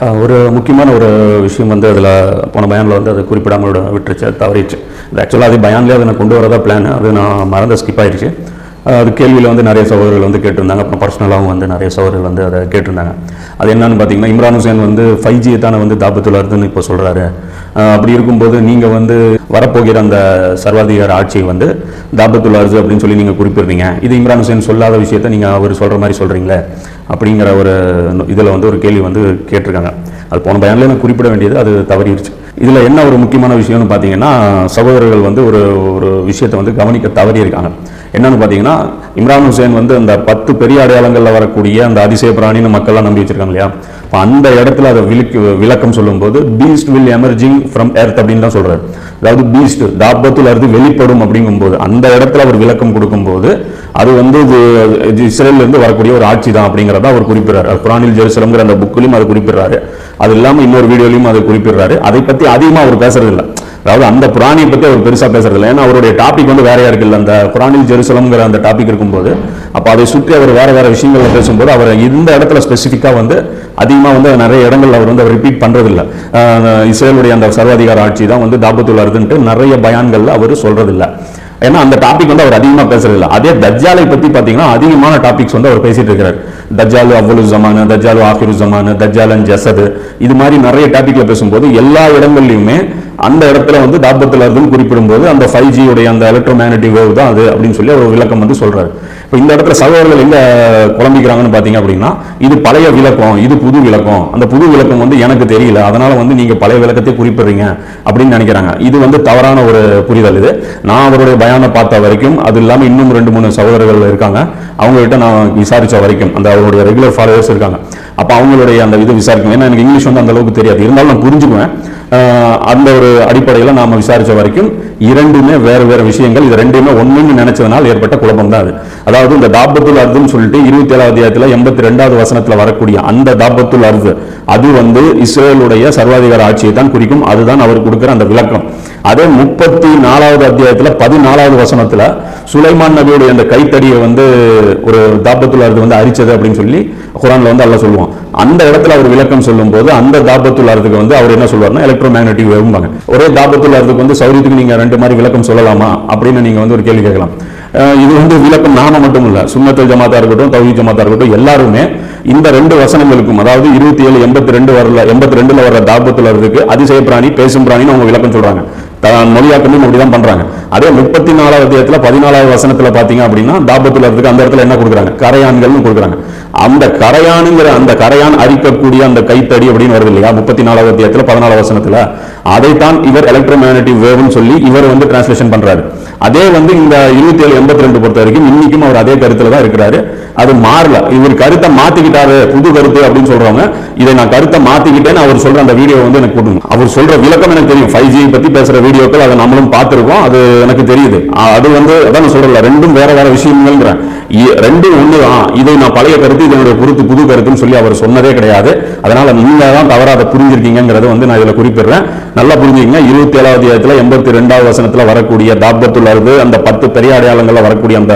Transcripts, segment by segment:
ஒரு முக்கியமான ஒரு விஷயம் வந்து அதில் போன பயானில் வந்து அது குறிப்பிடாமல் விட- விட்டுருச்சு அது தவறிடுச்சு. ஆக்சுவலாக அது பயான்லேயே அதை நான் கொண்டு வரதா பிளான் அது நான் மறந்த ஸ்கிப் ஆயிடுச்சு. அது கேள்வியில் வந்து நிறைய சகோதரர்கள் வந்து கேட்டிருந்தாங்க. அப்புறம் பர்சனலாகவும் வந்து நிறைய சகோதரர்கள் வந்து அதை கேட்டிருந்தாங்க. அது என்னன்னு பார்த்தீங்கன்னா இம்ரான் ஹுசேன் வந்து ஃபைவ் ஜியை தானே வந்து தாபத்தில் அர்துன்னு இப்போ சொல்கிறாரு அப்படி இருக்கும்போது நீங்கள் வந்து வரப்போகிற அந்த சர்வாதிகார ஆட்சியை வந்து தாபத்துல் அர்து அப்படின்னு சொல்லி நீங்கள் குறிப்பிடுறீங்க. இது இம்ரான் ஹுசேன் சொல்லாத விஷயத்தை நீங்கள் அவர் சொல்கிற மாதிரி சொல்கிறீங்களே அப்படிங்கிற ஒரு இதில் வந்து ஒரு கேள்வி வந்து கேட்டிருக்காங்க. அது போன பயனில் எனக்கு குறிப்பிட வேண்டியது அது தவறிடுச்சு இதில் என்ன ஒரு முக்கியமான விஷயம்னு பார்த்தீங்கன்னா சகோதரர்கள் வந்து ஒரு ஒரு விஷயத்தை வந்து கவனிக்க தவறியிருக்காங்க என்னன்னு பார்த்தீங்கன்னா இம்ரான் ஹுசேன் வந்து அந்த பத்து பெரிய அடையாளங்களில் வரக்கூடிய அந்த அதிசய பிராணின்னு மக்கள்லாம் நம்பி வச்சிருக்காங்க இல்லையா? இப்போ அந்த இடத்துல அதை விளக்கு விளக்கம் சொல்லும்போது beast will emerging from earth அப்படின்னு தான் சொல்கிறார் அதாவது பீஸ்ட் தாபத்தில் இருந்து வெளிப்படும் அப்படிங்கும்போது அந்த இடத்துல அவர் விளக்கம் கொடுக்கும்போது அது வந்து இது- இது வரக்கூடிய ஒரு ஆட்சி தான் அப்படிங்கிறத அவர் குறிப்பிடுறாரு. குரானில் ஜெருசலம்ங்கிற அந்த புக்கிலையும் அதை குறிப்பிடுறாரு. அது இல்லாமல் இன்னொரு வீடியோலையும் அதை குறிப்பிடுறாரு. அதை பற்றி அதிகமாக அவர் பேசுறது இல்லை அதாவது அந்த புராணியை பற்றி அவர் பெருசாக பேசுறது இல்லை ஏன்னா அவருடைய டாபிக் வந்து வேறையா இருக்குல்ல அந்த குரானில் ஜெருசலம்ங்கிற அந்த டாபிக் இருக்கும்போது அப்போ அதை சுற்றி அவர் வேறு வேறு விஷயங்கள்ல பேசும்போது அவர் இந்த இடத்துல ஸ்பெசிஃபிக்காக வந்து அதிகமாக வந்து நிறைய இடங்கள்ல அவர் வந்து அவர் ரிப்பீட் பண்ணுறதில்ல இஸ்ரேலுடைய அந்த சர்வாதிகார ஆட்சி தான் வந்து தாபத்துல் அர்துன்ட்டு நிறைய பயான்கள்ல அவர் சொல்கிறதில்ல ஏன்னா அந்த டாபிக் வந்து அவர் அதிகமாக பேசுறதில்ல. அதே தஜ்ஜாலை பற்றி பார்த்தீங்கன்னா அதிகமான டாபிக்ஸ் வந்து அவர் பேசிட்டு இருக்கிறார். தஜ்ஜாலு அவ்வளு ஜமானு தஜ்ஜாலு ஆஃபிரு ஜமானு தஜ்ஜாலன் ஜசது இது மாதிரி நிறைய டாபிக்ல பேசும்போது எல்லா இடங்கள்லையுமே அந்த இடத்துல வந்து தாபத்தில் இருக்குன்னு குறிப்பிடும்போது அந்த ஃபைவ் ஜியுடைய அந்த எலக்ட்ரோ மேக்னட்டிக் வேவ் தான் அது அப்படின்னு சொல்லி அவர் விளக்கம் வந்து சொல்கிறார் இப்போ இந்த இடத்துல சகோதரர்கள் எங்கே குழம்பிக்கிறாங்கன்னு பார்த்தீங்க அப்படின்னா இது பழைய விளக்கம் இது புது விளக்கம். அந்த புது விளக்கம் வந்து எனக்கு தெரியல அதனால் வந்து நீங்கள் பழைய விளக்கத்தை குறிப்பிடுறீங்க அப்படின்னு நினைக்கிறாங்க. இது வந்து தவறான ஒரு புரிதல் இது. நான் அவருடைய பயானை பார்த்த வரைக்கும் அது இல்லாமல் இன்னும் ரெண்டு மூணு சகோதரர்கள் இருக்காங்க. அவங்ககிட்ட நான் விசாரித்த வரைக்கும் அந்த அவருடைய ரெகுலர் ஃபாலோவர்ஸ் இருக்காங்க. அப்போ அவங்களுடைய அந்த இது விசாரிக்கும் ஏன்னா எனக்கு இங்கிலீஷ் வந்து அந்த அளவுக்கு தெரியாது. இருந்தாலும் நான் புரிஞ்சுக்குவேன். அந்த ஒரு அடிப்படையில் நாம் விசாரித்த வரைக்கும் இரண்டுமே வேறு வேறு விஷயங்கள் இது ரெண்டுமே ஒன்றுன்னு நினச்சதுனால் ஏற்பட்ட குழப்பம் தான் அது. அதாவது இந்த தாபத்துல் அர்துன்னு சொல்லிட்டு இருபத்தி ஏழாவது அத்தியாயத்தில் எண்பத்தி ரெண்டாவது வசனத்தில் வரக்கூடிய அந்த தாபத்துல் அர்து அது வந்து இஸ்ரேலுடைய சர்வாதிகார ஆட்சியை தான் குறிக்கும். அதுதான் அவர் கொடுக்குற அந்த விளக்கம். அதே முப்பத்தி நாலாவது அத்தியாயத்தில் பதினாலாவது வசனத்தில் சுலைமான் நபியுடைய அந்த கைத்தடியை வந்து ஒரு தாபத்துல் அர்து வந்து அரிச்சது அப்படின்னு சொல்லி குரான்ல வந்து அல்ல சொல்லுவான். அந்த இடத்துல அவர் விளக்கம் சொல்லும் போது அந்த தாபத்துல் அர்துக்கு வந்து அவர் என்ன சொல்வார்னா எலக்ட்ரோ மேக்னட்டிக் வேவ்பாங்க ஒரே தாபத்துல் அர்துக்கு வந்து சௌரியத்துக்கு நீங்கள் ரெண்டு மாதிரி விளக்கம் சொல்லலாமா? அப்படின்னு நீங்கள் வந்து ஒரு கேள்வி கேட்கலாம். இது வந்து விளக்கம் நாம மட்டும் இல்ல சுண்ணத்தல் ஜமாத்தா இருக்கட்டும் தௌஹி ஜமாத்தா இருக்கட்டும் எல்லாருமே இந்த ரெண்டு வசனங்களுக்கும் அதாவது இருபத்தி ஏழு எண்பத்தி ரெண்டு வரல எண்பத்தி ரெண்டுல வர தாபத்தில் இருக்கு அதிசய பிராணி பேசும் பிராணின்னு அவங்க விளக்கம் சொல்றாங்க. த- மொழியாக்கமும் அப்படிதான் பண்றாங்க. அதே முப்பத்தி நாலாவது அத்தியத்துல பதினாலாவது வசனத்துல பாத்தீங்க அப்படின்னா தாபத்துல இருக்கு அந்த இடத்துல என்ன கொடுக்குறாங்க? கரையான்கள்னு கொடுக்குறாங்க. அந்த கரையானுங்கிற அந்த கரையான் அரிக்கக்கூடிய அந்த கைத்தடி அப்படின்னு வருது இல்லையா? முப்பத்தி நாலாவது அத்தியத்துல பதினாலாவது வசனத்துல. அதைத்தான் இவர் எலக்ட்ரோ மேக்னட்டிக் வேவ்னு சொல்லி இவர் வந்து டிரான்ஸ்லேஷன் பண்றாரு. அதே வந்து இந்த இருபத்தி ஏழு எண்பத்தி ரெண்டு பொறுத்த வரைக்கும் இன்னைக்கும் அவர் அதே கருத்துல தான் இருக்கிறாரு. அது மாறல. இவர் கருத்தை மாத்திக்கிட்டாரு புது கருத்து அப்படின்னு சொல்றவங்க இதை நான் கருத்தை மாத்திக்கிட்டேன்னு அவர் சொல்ற அந்த வீடியோ வந்து எனக்கு கொடுங்க. அவர் சொல்ற விளக்கம் எனக்கு தெரியும். ஃபைவ் ஜி பத்தி பேசுற வீடியோக்கள் அதை நம்மளும் பார்த்துருக்கோம். அது எனக்கு தெரியுது. அது வந்து அதான் நான் சொல்றல ரெண்டும் வேற வேற விஷயங்கள்ங்கிறேன். ரெண்டும் ஒன்று தான் இதை நான் பழைய கருத்து இதனுடைய பொறுத்து புது கருத்துன்னு சொல்லி அவர் சொன்னதே கிடையாது. அதனால் நீங்கள் தான் தவறா அதை புரிஞ்சிருக்கீங்கிறத வந்து நான் இதில் குறிப்பிடுறேன். நல்லா புரிஞ்சுக்கிங்க. இருபத்தி ஏழாவது இடத்துல எண்பத்தி ரெண்டாவது வசனத்தில் வரக்கூடிய தாபத்துள் அருது அந்த பத்து பெரிய அடையாளங்களில் வரக்கூடிய அந்த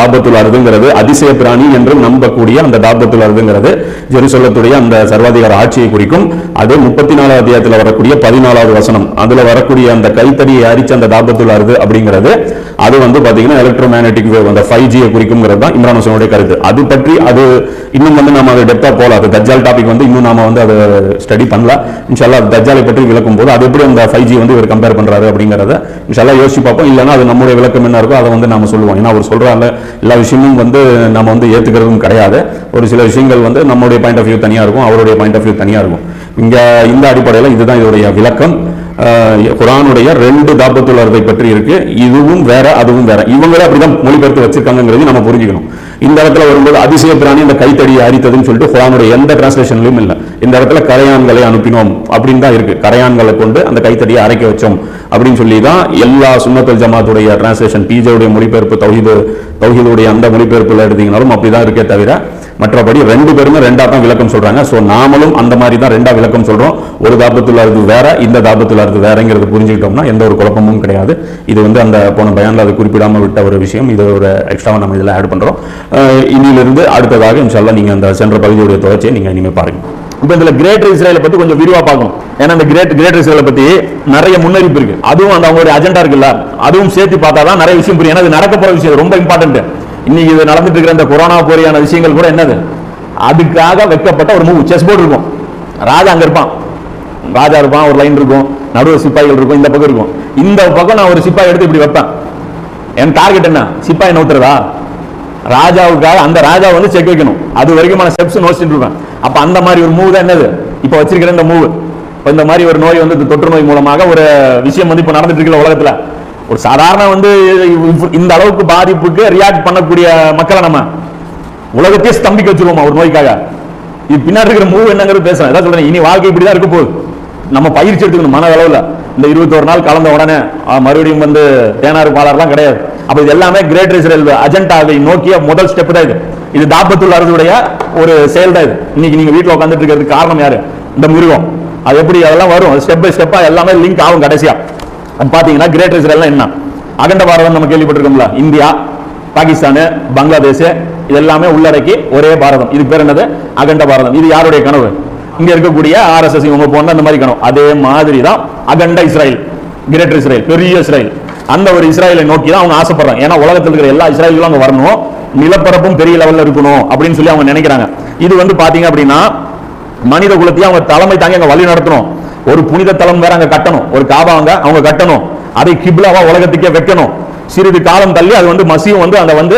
தாபத்துள் அருதுங்கிறது அதிசய பிராணி என்றும் நம்பக்கூடிய அந்த தாபத்துள் அருதுங்கிறது ஜெருசலத்துடைய அந்த சர்வாதிகார ஆட்சியை குறிக்கும். அது முப்பத்தி நாலாவது அத்தியாயத்தில் வரக்கூடிய பதினாலாவது வசனம். அதில் வரக்கூடிய அந்த கைத்தடியை அரிச்ச அந்த தாபத்துள் அருது அப்படிங்கிறது அது வந்து பாத்தீங்கன்னா எலக்ட்ரோ மேக்னெட்டிக் வேவ் அந்த ஃபைவ் ஜியை குறிக்கும்ங்கிறது தான் இம்ரான் ஹுசனுடைய கருத்து. அது பற்றி அது இன்னும் வந்து நம்ம அதை டெப்தா போல அது தஜ்ஜால் டாபிக் வந்து இன்னும் நாம வந்து அதை ஸ்டடி பண்ணல. இன்ஷால்லா அது தஜ்ஜாலை பற்றி விளக்கும் போது அது எப்படி அந்த ஃபைவ் ஜி வந்து இவர் கம்பேர் பண்றாரு அப்படிங்கிறத இன்ஷால்லா யோசிச்சு பார்ப்போம். இல்லைன்னா அது நம்முடைய விளக்கம் என்ன இருக்கோ அதை வந்து நாம சொல்லுவோம். ஏன்னா அவர் சொல்றாங்க எல்லா விஷயமும் வந்து நம்ம வந்து ஏத்துக்கிறதும் கிடையாது. ஒரு சில விஷயங்கள் வந்து நம்முடைய பாயிண்ட் ஆஃப் வியூ தனியா இருக்கும் அவருடைய பாயிண்ட் ஆஃப் வியூ தனியா இருக்கும். இங்க இந்த அடிப்படையில் இதுதான் இதோடைய விளக்கம். குரானுடைய ரெண்டு தாபத்துல் அர்தை பற்றி இருக்கு. இதுவும் வேற அதுவும் வேற. இவங்களே அப்படிதான் மொழிபெயர்த்து வச்சிருக்காங்கிறது நம்ம புரிஞ்சுக்கணும். இந்த இடத்துல வரும்போது அதிசய பிராணி அந்த கைத்தடியை அரித்ததுன்னு சொல்லிட்டு குரானுடைய எந்த டிரான்ஸ்லேஷன்லையும் இல்லை. இந்த இடத்துல கரையான்களை அனுப்பினோம் அப்படின்னு தான் இருக்கு. கரையான்களை கொண்டு அந்த கைத்தடியை அரைக்க வச்சோம் அப்படின்னு சொல்லி தான் எல்லா சுன்னத்தல் ஜமாத்துடைய டிரான்ஸ்லேஷன் பிஜேவுடைய மொழிபெயர்ப்பு தௌஹீது தௌஹீதுடைய அந்த மொழிபெயர்ப்புல எடுத்தீங்கனாலும் அப்படிதான் இருக்கே தவிர மற்றபடி ரெண்டு பேருமே ரெண்டா தான் விளக்கம் சொல்றாங்க. ஸோ நாமளும் அந்த மாதிரி தான் ரெண்டா விளக்கம் சொல்றோம். ஒரு தாபத்துல இருந்து வேற இந்த தாபத்துல இருந்து வேறங்கிறது புரிஞ்சுக்கிட்டோம்னா எந்த ஒரு குழப்பமும் கிடையாது. இது வந்து அந்த போன பயான்ல அது குறிப்பிடாம விட்ட ஒரு விஷயம். இது ஒரு எக்ஸ்ட்ராவாக நம்ம இதில் ஆட் பண்றோம். அஹ் இனியிலிருந்து அடுத்ததாக இன்ஷால்லா நீங்க அந்த சென்ற பகுதியுடைய தொடர்ச்சியை நீங்க இனிமே பாருங்க. இப்போ இதில் கிரேட்டர் இஸ்ரேலை பற்றி கொஞ்சம் விரிவாக பார்க்கணும். ஏன்னா இந்த கிரேட் கிரேட்டர் இஸ்ரேலை பற்றி நிறைய முன்னறிப்பு இருக்குது அதுவும் அந்த அவங்களுடைய அஜெண்டா இருக்குல்ல. அதுவும் சேர்த்து பார்த்தா தான் நிறைய விஷயம் புரியும். ஏன்னா இது நடக்க போகிற விஷயம். ரொம்ப இம்பார்ட்டன்ட் இன்னைக்கு இது நடந்துட்டு இருக்கிற இந்த கொரோனா போரியான விஷயங்கள் கூட என்னது? அதுக்காக வைக்கப்பட்ட ஒரு மூவ் செஸ் போர்டு இருக்கும். ராஜா அங்க இருப்பான். ராஜா இருப்பான் ஒரு லைன் இருக்கும். நடுவு சிப்பாய்கள் இருக்கும் இந்த பக்கம் இருக்கும். இந்த பக்கம் நான் ஒரு சிப்பாய் எடுத்து இப்படி வைப்பேன். என் டார்கெட் என்ன? சிப்பாய் நோட்டுறதா ராஜாவுக்காக அந்த ராஜா வந்து செக் வைக்கணும். அது வரைக்கும் நான் ஸ்டெப்ஸ் நோச்சிட்டு இருப்பேன். அப்ப அந்த மாதிரி ஒரு மூவ் தான் என்னது? இப்ப வச்சிருக்கிற இந்த மூவ் இப்ப இந்த மாதிரி ஒரு நோய் வந்து தொற்று நோய் மூலமாக ஒரு விஷயம் வந்து இப்ப நடந்துட்டு இருக்கிற உலகத்துல. ஒரு சாதாரண வந்து இந்த அளவுக்கு பாதிப்புக்கு ரியாக்ட் பண்ணக்கூடிய மக்களை நம்ம உலகத்தையே ஸ்தம்பிக்க வச்சிருவோமா ஒரு நோய்க்காக? இது பின்னாடி இருக்கிற மூவ் என்னங்கிறது பேசுறேன் அதான் சொல்றேன் இனி வாழ்க்கை இப்படி தான் இருக்க போகுது. நம்ம பயிற்சி எடுத்துக்கணும் மன அளவில் இந்த இருபத்தோரு நாள் கலந்த உடனே மறுபடியும் வந்து தேனாறு பாலாறுலாம் கிடையாது. அப்போ இது எல்லாமே கிரேட் இஸ்ரேல் அஜெண்டாவை நோக்கிய முதல் ஸ்டெப் தான் இது. இது தாபத்துள்ள அரசுடைய ஒரு செயல் தான் இது. இன்னைக்கு நீங்க வீட்டில் உட்காந்துட்டு இருக்கிறதுக்கு காரணம் யாரு? இந்த மிருகம் அது எப்படி அதெல்லாம் வரும்? ஸ்டெப் பை ஸ்டெப்பா எல்லாமே லிங்க் ஆகும் கடைசியா. பார்த்தீங்கன்னா கிரேட்டர் கிரேட் இஸ்ரேல் என்ன? அகண்ட பாரதம் நம்ம கேள்விப்பட்டிருக்கோம்ல. இந்தியா பாகிஸ்தான் பங்களாதேஷ் இது எல்லாமே உள்ளடக்கி ஒரே பாரதம். இது பேர் என்னது? அகண்ட பாரதம். இது யாருடைய கனவு? இங்க இருக்கக்கூடிய ஆர்எஸ்எஸ் இவங்க போன அந்த மாதிரி கனவு. அதே மாதிரி தான் அகண்ட இஸ்ரேல் கிரேட்டர் இஸ்ரேல் பெரிய இஸ்ரேல். அந்த ஒரு இஸ்ரேலை நோக்கி தான் அவங்க ஆசைப்படுறாங்க. ஏன்னா உலகத்தில் இருக்கிற எல்லா இஸ்ரேல்களும் அங்க வரணும். நிலப்பரப்பும் பெரிய லெவல்ல இருக்கணும் அப்படின்னு சொல்லி அவங்க நினைக்கிறாங்க. இது வந்து பாத்தீங்க அப்படின்னா மனித குலத்தையும் அவங்க தலைமை தாங்கி அங்க வழி நடத்தணும். ஒரு புனித தலம் வேற அங்க கட்டணும். ஒரு காபா அங்க அவங்க கட்டணும். அதை கிப்லாவா உலகத்துக்கே வைக்கணும். சிறிது காலம் தள்ளி அது வந்து மசியும் வந்து அதை வந்து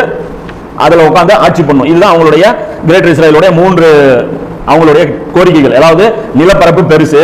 அதில் உட்காந்து ஆட்சி பண்ணும். இதுதான் அவங்களுடைய கிரேட்டர் இஸ்ரேலுடைய மூன்று அவங்களுடைய கோரிக்கைகள். அதாவது நிலப்பரப்பு பெருசு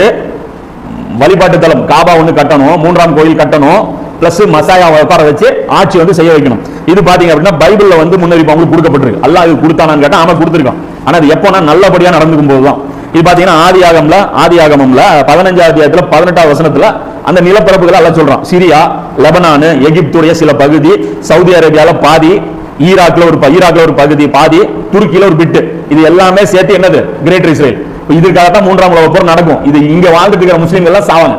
வழிபாட்டு தளம் காபா ஒன்று கட்டணும் மூன்றாம் கோயில் கட்டணும் பிளஸ் மசாயா உட்கார வச்சு ஆட்சி வந்து செய்ய வைக்கணும். இது பாத்தீங்க அப்படின்னா பைபிள்ல வந்து முன்னறிவிப்பு அவங்களுக்கு கொடுக்கப்பட்டிருக்கு. அல்ல இது கொடுத்தானான்னு கேட்டால் அவன் கொடுத்துருக்கான். ஆனால் அது எப்போனா நல்லபடியாக நடந்துக்கும் போது தான் இது பாத்தீங்கன்னா ஆதி ஆகம்ல ஆதி ஆகமம்ல பதினஞ்சாவது அத்தியாயத்துல பதினெட்டாவது வசனத்துல அந்த நிலப்பரப்புகளை எல்லாம் சொல்றான். சிரியா லெபனானு எகிப்துடைய சில பகுதி சவுதி அரேபியால பாதி ஈராக்ல ஒரு ப- ஈராக்ல ஒரு பகுதி பாதி துருக்கியில ஒரு பிட்டு. இது எல்லாமே சேர்த்து என்னது? கிரேட் இஸ்ரேல் இதுக்காக தான் மூன்றாம் உலக போர் நடக்கும். இது இங்க வாழ்ந்துட்டு இருக்கிற முஸ்லீம்கள் எல்லாம் சாவாங்க.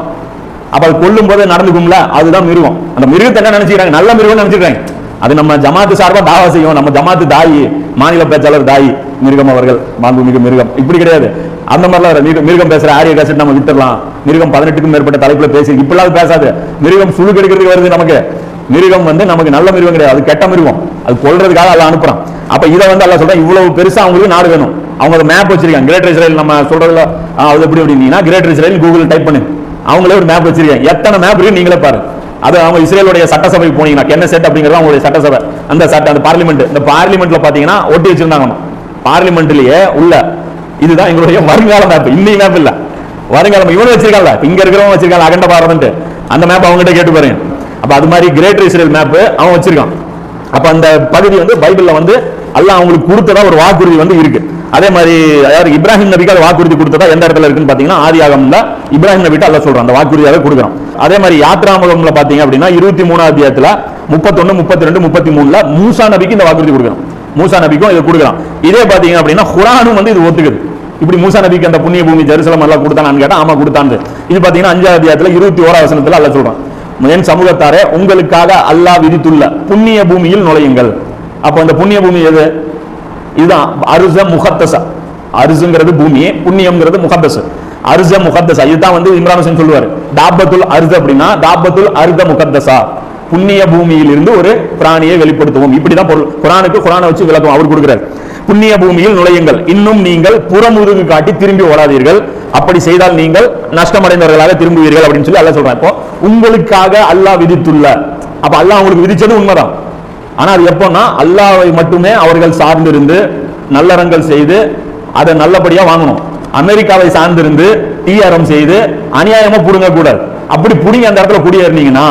அப்ப அது கொல்லும் போது நடந்துக்கும்ல? அதுதான் மிருகம். அந்த மிருகத்தை என்ன நினைச்சுக்கிறாங்க? நல்ல மிருகம் நினைச்சுக்கிறாங்க. அது நம்ம ஜமாத்து சார்பா தாவா செய்யும். நம்ம ஜமாத்து தாயி மாநில பேச்சாளர் தாயி மிருகம் அவர்கள் மாண்புமிகு மிருகம். இப்படி கிடையாது. அந்த மாதிரிலாம் மிருகம் மிருகம் பேசுற ஆரிய கேசட் நம்ம வித்துடலாம் மிருகம் பதினெட்டுக்கும் மேற்பட்ட தலைப்புல பேசி இப்படிலாம் பேசாது. மிருகம் சுழு கெடுக்கிறதுக்கு வருது நமக்கு. மிருகம் வந்து நமக்கு நல்ல மிருகம் கிடையாது. அது கெட்ட மிருகம். அது கொள்றதுக்காக அல்ல அனுப்புறான். அப்ப இதை வந்து எல்லாம் சொல்றேன் இவ்வளவு பெருசா அவங்களுக்கு நாடு வேணும். அவங்க ஒரு மேப் வச்சிருக்காங்க. கிரேட்டர் இஸ்ரேல் நம்ம சொல்றதுல அது எப்படி அப்படின்னா கிரேட்டர் இஸ்ரேல் கூகுள் டைப் பண்ணு. அவங்களே ஒரு மேப் வச்சிருக்காங்க. எத்தனை மேப் இருக்கு நீங்களே பாரு. அது அவங்க இஸ்ரேலுடைய சட்டசபைக்கு போனீங்கன்னா என்ன செட் அப்படிங்கிறது அவங்களுடைய சட்டசபை. அந்த சட்ட அந்த பார்லிமெண்ட் இந்த பார்லிமெண்ட்ல பாத்தீங்கன்னா ஒட்டி வச்சிருந்தாங்க பார்லிமெண்ட்லயே உள்ள இதுதான் எங்களுடைய வருங்கால மேப் இன்னைக்கு மேப் இல்ல. வருங்காலம் இவனும் வச்சிருக்காங்க இங்க இருக்கிறவங்க வச்சிருக்காங்க அகண்ட பாரதன்ட்டு அந்த மேப் அவங்ககிட்ட கேட்டு பாருங்க. அப்ப அது மாதிரி கிரேட்டர் இஸ்ரேல் மேப் அவன் வச்சிருக்கான். அப்ப அந்த பகுதி வந்து பைபிள்ல வந்து அல்லாஹ் அவங்களுக்கு கொடுத்ததா ஒரு வாக்குறுதி வந்து இருக்கு. அதே மாதிரி அதாவது இப்ராஹிம் நபிக்கு அதை வாக்குறுதி கொடுத்ததா எந்த இடத்துல இருக்குன்னு பாத்தீங்கன்னா ஆதி ஆகம்ல இப்ராஹிம் நபிட்டு அல்ல சொல்றான். அந்த வாக்குறுதியாக கொடுக்குறான். அதே மாதிரி யாத்ராமுகம்ல பாத்தீங்க அப்படின்னா இருபத்தி மூணாவது அத்தியாயத்துல முப்பத்தொன்னு முப்பத்தி ரெண்டு முப்பத்தி மூணுல மூசா நபிக்கு இந்த வாக்குறுதி கொடுக்குறான். மூசா நபிக்கும் இது கொடுக்குறான் இதே பார்த்தீங்க அப்படின்னா குரானும் வந்து இது ஒத்துக்குது. இப்படி மூசா நபிக்கு அந்த புண்ணிய பூமி ஜெருசலம் எல்லாம் கொடுத்தானான்னு கேட்டா ஆமா கொடுத்தான்னு இது பாத்தீங்கன்னா அஞ்சாவது அத்தியாயத்துல இருபத்தி ஓரா வசனத்துல அல்ல சொல்றான். என் சமூகத்தாரே உங்களுக்காக அல்லாஹ் விதித்துள்ள புண்ணிய பூமியில் நுழையுங்கள். அப்போ அந்த புண்ணிய பூமி எது? இதுதான் அருச முகத்தச. அரிசுங்கிறது பூமி புண்ணியம்ங்கிறது முகத்தசு. அருச முகத்தசா. இதுதான் வந்து இம்ரான் ஹுசைன் சொல்லுவார். தாபத்துல் அருச அப்படின்னா தாபத்துல் அருத முகத்தசா. புண்ணிய பூமியில் இருந்து ஒரு பிராணியை வெளிப்படுத்துவோம். இப்படிதான் பொருள். குரானுக்கு குரானை வச்சு விளக்கம் அவர் கொடுக்கிறார். புண்ணிய பூமியில் நுழையுங்கள். இன்னும் நீங்கள் புறமுதுகு காட்டி திரும்பி ஓடாதீர்கள். அப்படி செய்தால் நீங்கள் நஷ்டமடைந்தவர்களாக திரும்புவீர்கள் அப்படின்னு சொல்லி அல்லாஹ் சொல்றான். இப்போ உங்களுக்காக அல்லாஹ் விதித்துள்ள அப்ப அல்லாஹ் உங்களுக்கு விதிச்சது உண்மைதான். ஆனா அது எப்போன்னா அல்லாவை மட்டுமே அவர்கள் சார்ந்திருந்து நல்லறங்கள் செய்து அதை நல்லபடியா வாங்கணும். அமெரிக்காவை சார்ந்திருந்து டிஆர்எம் செய்து அநியாயமா புடுங்க கூடாது அப்படி புடிங்க அந்த இடத்துல குடியேறினீங்கன்னா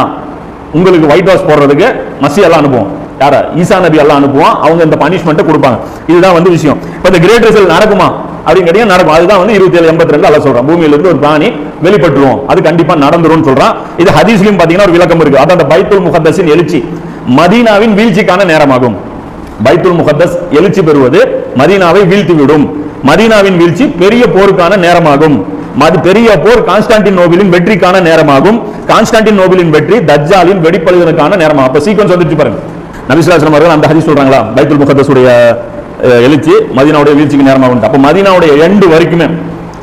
உங்களுக்கு ஒயிட் வாஷ் போடுறதுக்கு மசி எல்லாம் அனுப்புவோம் யார? ஈசா நபி எல்லாம் அனுப்புவான். அவங்க இந்த பனிஷ்மெண்ட்டை கொடுப்பாங்க. இதுதான் வந்து விஷயம். இப்போ இந்த கிரேட் ரிசல்ட் நடக்குமா? அப்படின்னு கேட்டீங்கன்னா நடக்கும். அதுதான் வந்து இருபத்தி ஏழு எண்பத்தி ரெண்டு அல்ல சொல்றான். பூமியிலிருந்து ஒரு பிராணி வெளிப்பட்டுருவோம். அது கண்டிப்பா நடந்துரும் சொல்றான். இது ஹதீஸ்லயும் பாத்தீங்கன்னா ஒரு விளக்கம் இருக்கு. அதான் அந்த பைத்துல் முகத்தஸின் எழுச்சி. மதீனாவின் வீழ்ச்சிக்கான நேரமாகும். பைத்துல் முகத்தஸ் எழுச்சி பெறுவது மதீனாவை வீழ்த்தி விடும் மதீனாவின் வீழ்ச்சி பெரிய போருக்கான நேரமாகும். மது பெரிய போர் கான்ஸ்டான்டின் நோபிலின் வெற்றிக்கான நேரமாகும். கான்ஸ்டான்டின் நோபிலின் வெற்றி தஜ்ஜாலின் வெடிப்பழுதலுக்கான நேரமாகும். அப்ப சீக்வன்ஸ் வந்துச்சு பாருங்க. நபிசுலாசனம் அவர்கள் அந்த ஹரி சொல்றாங்களா? பைத்துல் முகத்தஸுடைய எழுச்சி மதினாவுடைய வீழ்ச்சிக்கு நேரமாகும் அப்ப மதீனாவுடைய எண்டு வரைக்குமே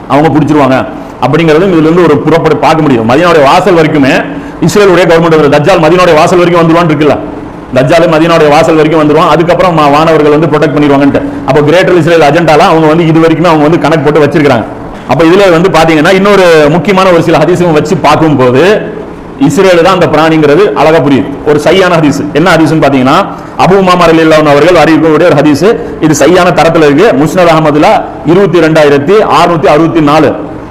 அவங்க பிடிச்சிருவாங்க. அப்படிங்கிறது இதுல இருந்து ஒரு புறப்பட பார்க்க முடியும். மதினாவுடைய வாசல் வரைக்குமே இஸ்ரேலுடைய கவர்மெண்ட் தஜ்ஜால் மதினாவுடைய வாசல் வரைக்கும் வந்துருவான்னு இருக்குல்ல? தஜ்ஜாலே மதினாவுடைய வாசல் வரைக்கும் வந்துருவான். அதுக்கப்புறம் மா- வானவர்கள் வந்து ப்ரொடெக்ட் பண்ணிடுவாங்கன்ட்டு அப்போ கிரேட்டர் இஸ்ரேல் அஜெண்டாலாம் அவங்க வந்து இது வரைக்குமே அவங்க வந்து கணக்கு போட்டு வச்சிருக்காங்க அப்ப இதுல வந்து பாத்தீங்கன்னா இன்னொரு முக்கியமான ஒரு சில ஹதீஸும் வச்சு பார்க்கும்போது இஸ்ரேல் தான் அந்த பிராணிங்கிறது அழகா புரியுது. ஒரு சையான ஹதீஸ். என்ன ஹதீஸ்னு பாத்தீங்கன்னா அபு மாமர் அலில்லாஹ் அவர்கள் அறிவிக்கக்கூடிய ஒரு ஹதீஸ். இது சையான தரத்துல இருக்கு. முஸ்னத் அகமதுல இருபத்தி ரெண்டாயிரத்தி அறுநூத்தி அறுபத்தி நாலு.